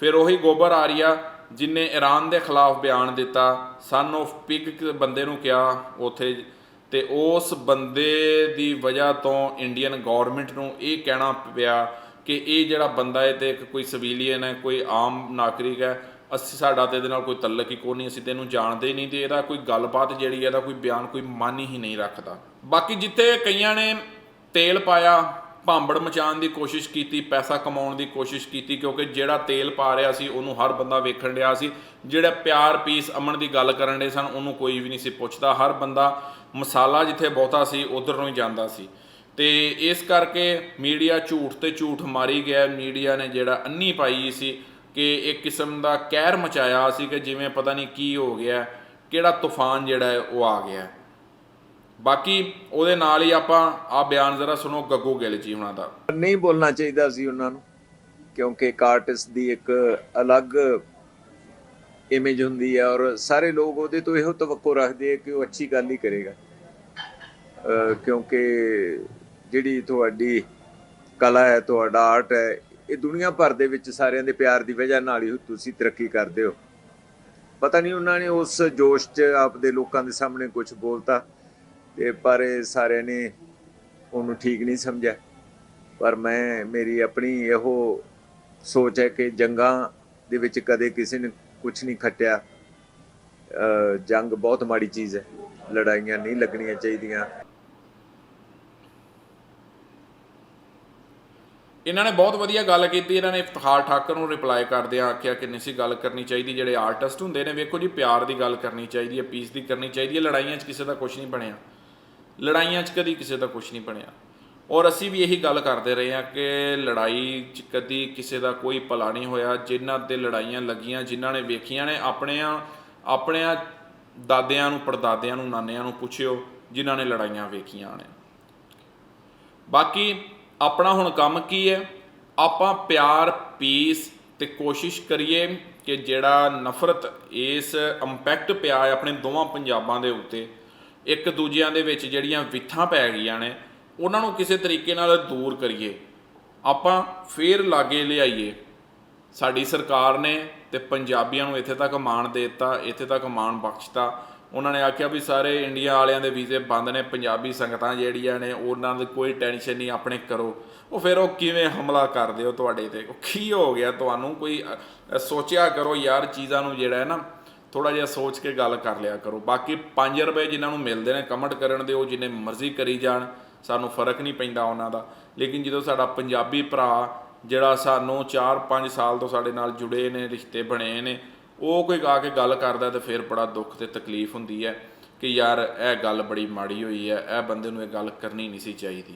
A: ਫਿਰ ਉਹੀ ਗੋਬਰ ਆਰੀਆ ਜਿਨੇ ਈਰਾਨ ਦੇ ਖਿਲਾਫ ਬਿਆਨ ਦਿੱਤਾ। ਸਨ ਆਫ ਪਿਕ ਬੰਦੇ ਨੂੰ ਕਿਹਾ ਉਥੇ ਤੇ ਉਸ ਬੰਦੇ ਦੀ ਵਜ੍ਹਾ ਤੋਂ ਇੰਡੀਅਨ ਗਵਰਨਮੈਂਟ ਨੂੰ ਇਹ ਕਹਿਣਾ ਪਿਆ ਕਿ ਇਹ ਜਿਹੜਾ ਬੰਦਾ ਹੈ ਤੇ ਇੱਕ ਕੋਈ ਸਿਵਿਲੀਅਨ ਹੈ, ਕੋਈ ਆਮ ਨਾਗਰਿਕ ਹੈ ਅਸੀਂ ਸਾਡਾ ਤੇ ਇਹਦੇ ਨਾਲ ਕੋਈ ਤਲਕ ਹੀ ਕੋਈ ਨਹੀਂ, ਅਸੀਂ ਤੈਨੂੰ ਜਾਣਦੇ ਹੀ ਨਹੀਂ ਤੇ ਇਹਦਾ ਕੋਈ ਗੱਲਬਾਤ ਜਿਹੜੀ ਇਹਦਾ ਕੋਈ ਬਿਆਨ, ਕੋਈ ਮਨ ਹੀ ਨਹੀਂ ਰੱਖਦਾ। ਬਾਕੀ ਜਿੱਥੇ ਕਈਆਂ ਨੇ ਤੇਲ ਪਾਇਆ, ਭਾਂਬੜ ਮਚਾਉਣ ਦੀ ਕੋਸ਼ਿਸ਼ ਕੀਤੀ, ਪੈਸਾ ਕਮਾਉਣ ਦੀ ਕੋਸ਼ਿਸ਼ ਕੀਤੀ, ਕਿਉਂਕਿ ਜਿਹੜਾ ਤੇਲ ਪਾ ਰਿਹਾ ਸੀ, ਉਹਨੂੰ ਹਰ ਬੰਦਾ ਵੇਖਣ ਰਿਹਾ ਸੀ। ਜਿਹੜਾ ਪਿਆਰ ਪੀਸ ਅਮਨ ਦੀ ਗੱਲ ਕਰਨ ਦੇ ਸਨ, ਉਹਨੂੰ ਕੋਈ ਵੀ ਨਹੀਂ ਸੀ ਪੁੱਛਦਾ। ਹਰ ਬੰਦਾ ਮਸਾਲਾ ਜਿੱਥੇ ਬਹੁਤਾ ਸੀ, ਉਧਰ ਨੂੰ ਹੀ ਜਾਂਦਾ ਸੀ। ਤੇ ਇਸ ਕਰਕੇ ਮੀਡੀਆ ਝੂਠ ਤੇ ਝੂਠ ਮਾਰੀ ਗਿਆ। ਮੀਡੀਆ ਨੇ ਜਿਹੜਾ ਅੰਨੀ ਪਾਈ ਸੀ ਕਿ ਇੱਕ ਕਿਸਮ ਦਾ ਕਹਿਰ ਮਚਾਇਆ ਸੀ ਕਿ ਜਿਵੇਂ ਪਤਾ ਨਹੀਂ ਕੀ ਹੋ ਗਿਆ, ਕਿਹੜਾ ਤੂਫਾਨ ਜਿਹੜਾ ਹੈ ਉਹ ਆ ਗਿਆ। ਬਾਕੀ ਉਹਦੇ ਨਾਲ ਹੀ ਆਪਾਂ ਆ ਬਿਆਨ ਜ਼ਰਾ ਸੁਣੋ ਗੱਗੂ ਗਿੱਲ ਜੀ ਉਹਨਾਂ ਦਾ।
K: ਨਹੀਂ ਬੋਲਣਾ ਚਾਹੀਦਾ ਸੀ ਉਹਨਾਂ ਨੂੰ, ਕਿਉਂਕਿ ਇੱਕ ਆਰਟਿਸਟ ਦੀ ਇੱਕ ਅਲੱਗ ਇਮੇਜ ਹੁੰਦੀ ਹੈ ਔਰ ਸਾਰੇ ਲੋਕ ਉਹਦੇ ਤੋਂ ਇਹੋ ਤਵੱਕੋ ਰੱਖਦੇ ਆ ਕਿ ਉਹ ਅੱਛੀ ਗੱਲ ਹੀ ਕਰੇਗਾ। ਕਿਉਂਕਿ ਜਿਹੜੀ ਤੁਹਾਡੀ ਕਲਾ ਹੈ, ਤੁਹਾਡਾ ਆਰਟ ਹੈ ਇਹ ਦੁਨੀਆ ਭਰ ਦੇ ਵਿੱਚ ਸਾਰਿਆਂ ਦੇ ਪਿਆਰ ਦੀ ਵਜ੍ਹਾ ਨਾਲ ਹੀ ਤੁਸੀਂ ਤਰੱਕੀ ਕਰਦੇ ਹੋ। ਪਤਾ ਨਹੀਂ ਉਹਨਾਂ ਨੇ ਉਸ ਜੋਸ਼ 'ਚ ਆਪਦੇ ਲੋਕਾਂ ਦੇ ਸਾਹਮਣੇ ਕੁਝ ਬੋਲਤਾ ਤੇ ਪਰ ਸਾਰਿਆਂ ਨੇ ਉਹਨੂੰ ਠੀਕ ਨਹੀਂ ਸਮਝਿਆ। ਪਰ ਮੈਂ, ਮੇਰੀ ਆਪਣੀ ਇਹੋ ਸੋਚ ਹੈ ਕਿ ਜੰਗਾਂ ਦੇ ਵਿੱਚ ਕਦੇ ਕਿਸੇ ਨੇ ਕੁਝ ਨਹੀਂ ਖੱਟਿਆ। ਅਹ ਜੰਗ ਬਹੁਤ ਮਾੜੀ ਚੀਜ਼ ਹੈ। ਲੜਾਈਆਂ ਨਹੀਂ ਲੱਗਣੀਆਂ ਚਾਹੀਦੀਆਂ।
A: ਇਹਨਾਂ ਨੇ ਬਹੁਤ ਵਧੀਆ ਗੱਲ ਕੀਤੀ, ਇਹਨਾਂ ਨੇ ਇਫਤਖਾਰ ਠਾਕਰ ਨੂੰ ਰਿਪਲਾਈ ਕਰਦਿਆਂ ਆਖਿਆ ਕਿ ਨਹੀਂ ਸੀ ਗੱਲ ਕਰਨੀ ਚਾਹੀਦੀ, ਜਿਹੜੇ ਆਰਟਿਸਟ ਹੁੰਦੇ ਨੇ, ਵੇਖੋ ਜੀ, ਪਿਆਰ ਦੀ ਗੱਲ ਕਰਨੀ ਚਾਹੀਦੀ ਹੈ ਪੀਸ ਦੀ ਕਰਨੀ ਚਾਹੀਦੀ ਹੈ, ਲੜਾਈਆਂ 'ਚ ਕਿਸੇ ਦਾ ਕੁਝ ਨਹੀਂ ਬਣਿਆ। ਲੜਾਈਆਂ 'ਚ ਕਦੀ ਕਿਸੇ ਦਾ ਕੁਝ ਨਹੀਂ ਬਣਿਆ। ਔਰ ਅਸੀਂ ਵੀ ਇਹੀ ਗੱਲ ਕਰਦੇ ਰਹੇ ਹਾਂ ਕਿ ਲੜਾਈ 'ਚ ਕਦੀ ਕਿਸੇ ਦਾ ਕੋਈ ਭਲਾ ਨਹੀਂ ਹੋਇਆ, ਜਿਨ੍ਹਾਂ ਤੇ ਲੜਾਈਆਂ ਲੱਗੀਆਂ, ਜਿਨ੍ਹਾਂ ਨੇ ਵੇਖੀਆਂ ਨੇ, ਆਪਣਿਆਂ ਆਪਣਿਆਂ ਦਾਦਿਆਂ ਨੂੰ, ਪੜਦਾਦਿਆਂ ਨੂੰ, ਨਾਨਿਆਂ ਨੂੰ ਪੁੱਛਿਓ, ਜਿਨ੍ਹਾਂ ਨੇ ਲੜਾਈਆਂ ਵੇਖੀਆਂ ਨੇ। ਬਾਕੀ ਆਪਣਾ ਹੁਣ ਕੰਮ ਕੀ ਹੈ? ਆਪਾਂ ਪਿਆਰ ਪੀਸ ਤੇ ਕੋਸ਼ਿਸ਼ ਕਰੀਏ ਕਿ ਜਿਹੜਾ ਨਫ਼ਰਤ, ਇਸ ਇੰਪੈਕਟ ਪਿਆ ਹੈ ਆਪਣੇ ਦੋਵਾਂ ਪੰਜਾਬਾਂ ਦੇ ਉੱਤੇ, ਇੱਕ ਦੂਜਿਆਂ ਦੇ ਵਿੱਚ ਜਿਹੜੀਆਂ ਵਿਥਾਂ ਪੈ ਗਈਆਂ ਨੇ, ਉਹਨਾਂ ਨੂੰ ਕਿਸੇ ਤਰੀਕੇ ਨਾਲ ਦੂਰ ਕਰੀਏ। ਆਪਾਂ ਫੇਰ ਲਾਗੇ ਲਿਆਈਏ। ਸਾਡੀ ਸਰਕਾਰ ਨੇ ਤੇ ਪੰਜਾਬੀਆਂ ਨੂੰ ਇੱਥੇ ਤੱਕ ਮਾਣ ਦੇ ਦਿੱਤਾ, ਇੱਥੇ ਤੱਕ ਮਾਣ ਬਖਸ਼ਤਾ। ਉਹਨਾਂ ਨੇ ਆਖਿਆ ਵੀ ਸਾਰੇ ਇੰਡੀਆ ਵਾਲਿਆਂ ਦੇ ਵੀਜ਼ੇ ਬੰਦ ਨੇ, ਪੰਜਾਬੀ ਸੰਗਤਾਂ ਜਿਹੜੀਆਂ ਨੇ, ਉਹਨਾਂ ਦੀ ਕੋਈ ਟੈਨਸ਼ਨ ਨਹੀਂ, ਆਪਣੇ ਕਰੋ। ਉਹ ਫਿਰ ਉਹ ਕਿਵੇਂ ਹਮਲਾ ਕਰਦੇ ਹੋ ਤੁਹਾਡੇ ਤੇ? ਉਹ ਕੀ ਹੋ ਗਿਆ? ਤੁਹਾਨੂੰ ਕੋਈ ਸੋਚਿਆ ਕਰੋ ਯਾਰ, ਚੀਜ਼ਾਂ ਨੂੰ ਜਿਹੜਾ ਹੈ ਨਾ ਥੋੜਾ ਜਿਹਾ ਸੋਚ ਕੇ ਗੱਲ ਕਰ ਲਿਆ ਕਰੋ। ਬਾਕੀ 5 ਰੁਪਏ ਜਿਨ੍ਹਾਂ ਨੂੰ ਮਿਲਦੇ ਨੇ, ਕਮੈਂਟ ਕਰਨ ਦੇ ਉਹ ਜਿੰਨੇ ਮਰਜ਼ੀ ਕਰੀ ਜਾਣ, ਸਾਨੂੰ ਫ਼ਰਕ ਨਹੀਂ ਪੈਂਦਾ ਉਹਨਾਂ ਦਾ। ਲੇਕਿਨ ਜਦੋਂ ਸਾਡਾ ਪੰਜਾਬੀ ਭਰਾ, ਜਿਹੜਾ ਸਾਨੂੰ 4-5 ਸਾਲ ਤੋਂ ਸਾਡੇ ਨਾਲ ਜੁੜੇ ਨੇ, ਰਿਸ਼ਤੇ ਬਣੇ ਨੇ ਉਹ ਕੋਈ ਆ ਕੇ ਗੱਲ ਕਰਦਾ ਤੇ ਫਿਰ ਬੜਾ ਦੁੱਖ ਤੇ ਤਕਲੀਫ ਹੁੰਦੀ ਹੈ ਕਿ ਯਾਰ ਇਹ ਗੱਲ ਬੜੀ ਮਾੜੀ ਹੋਈ ਹੈ, ਇਹ ਬੰਦੇ ਨੂੰ ਇਹ ਗੱਲ ਕਰਨੀ ਨਹੀਂ ਸੀ ਚਾਹੀਦੀ।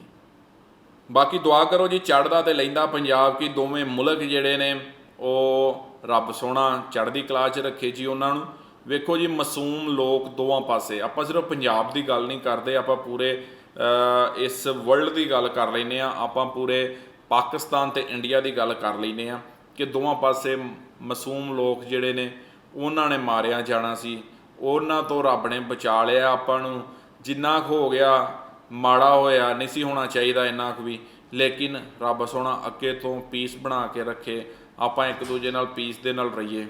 A: ਬਾਕੀ ਦੁਆ ਕਰੋ ਜੀ ਚੜਦਾ ਤੇ ਲੈਂਦਾ ਪੰਜਾਬ ਕੀ ਦੋਵੇਂ ਮੁਲਕ ਜਿਹੜੇ ਨੇ, ਉਹ ਰੱਬ ਸੋਹਣਾ ਚੜ੍ਹਦੀ ਕਲਾ 'ਚ ਰੱਖੇ ਜੀ ਉਹਨਾਂ ਨੂੰ। ਵੇਖੋ ਜੀ, ਮਾਸੂਮ ਲੋਕ ਦੋਵਾਂ ਪਾਸੇ, ਆਪਾਂ ਸਿਰਫ ਪੰਜਾਬ ਦੀ ਗੱਲ ਨਹੀਂ ਕਰਦੇ, ਆਪਾਂ ਪੂਰੇ ਇਸ ਵਰਲਡ ਦੀ ਗੱਲ ਕਰ ਲੈਨੇ ਆ ਆਪਾਂ ਪੂਰੇ ਪਾਕਿਸਤਾਨ ਤੇ ਇੰਡੀਆ ਦੀ ਗੱਲ ਕਰ ਲੈਨੇ ਆ ਕਿ ਦੋਵਾਂ ਪਾਸੇ ਮਾਸੂਮ ਲੋਕ ਜਿਹੜੇ ਨੇ, ਉਹਨਾਂ ਨੇ ਮਾਰਿਆ ਜਾਣਾ ਸੀ। ਉਹਨਾਂ ਤੋਂ ਰੱਬ ਨੇ ਬਚਾ ਲਿਆ ਆਪਾਂ ਨੂੰ। ਜਿੰਨਾ ਕੁ ਹੋ ਗਿਆ, ਮਾੜਾ ਹੋਇਆ, ਨਹੀਂ ਸੀ ਹੋਣਾ ਚਾਹੀਦਾ ਇੰਨਾ ਕੁ ਵੀ। ਲੇਕਿਨ ਰੱਬ ਸੋਹਣਾ ਅੱਗੇ ਤੋਂ ਪੀਸ ਬਣਾ ਕੇ ਰੱਖੇ। ਆਪਾਂ ਇੱਕ ਦੂਜੇ ਨਾਲ ਪੀਸ ਦੇ ਨਾਲ ਰਹੀਏ।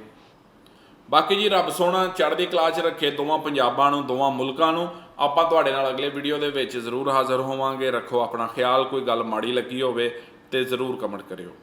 A: ਬਾਕੀ ਜੀ, ਰੱਬ ਸੋਹਣਾ ਚੜ੍ਹਦੀ ਕਲਾ 'ਚ ਰੱਖੇ ਦੋਵਾਂ ਪੰਜਾਬਾਂ ਨੂੰ, ਦੋਵਾਂ ਮੁਲਕਾਂ ਨੂੰ। ਆਪਾਂ ਤੁਹਾਡੇ ਨਾਲ ਅਗਲੇ ਵੀਡੀਓ ਦੇ ਵਿੱਚ ਜ਼ਰੂਰ ਹਾਜ਼ਰ ਹੋਵਾਂਗੇ। ਰੱਖੋ ਆਪਣਾ ਖਿਆਲ, ਕੋਈ ਗੱਲ ਮਾੜੀ ਲੱਗੀ ਹੋਵੇ ਤੇ ਜ਼ਰੂਰ ਕਮੈਂਟ ਕਰਿਓ।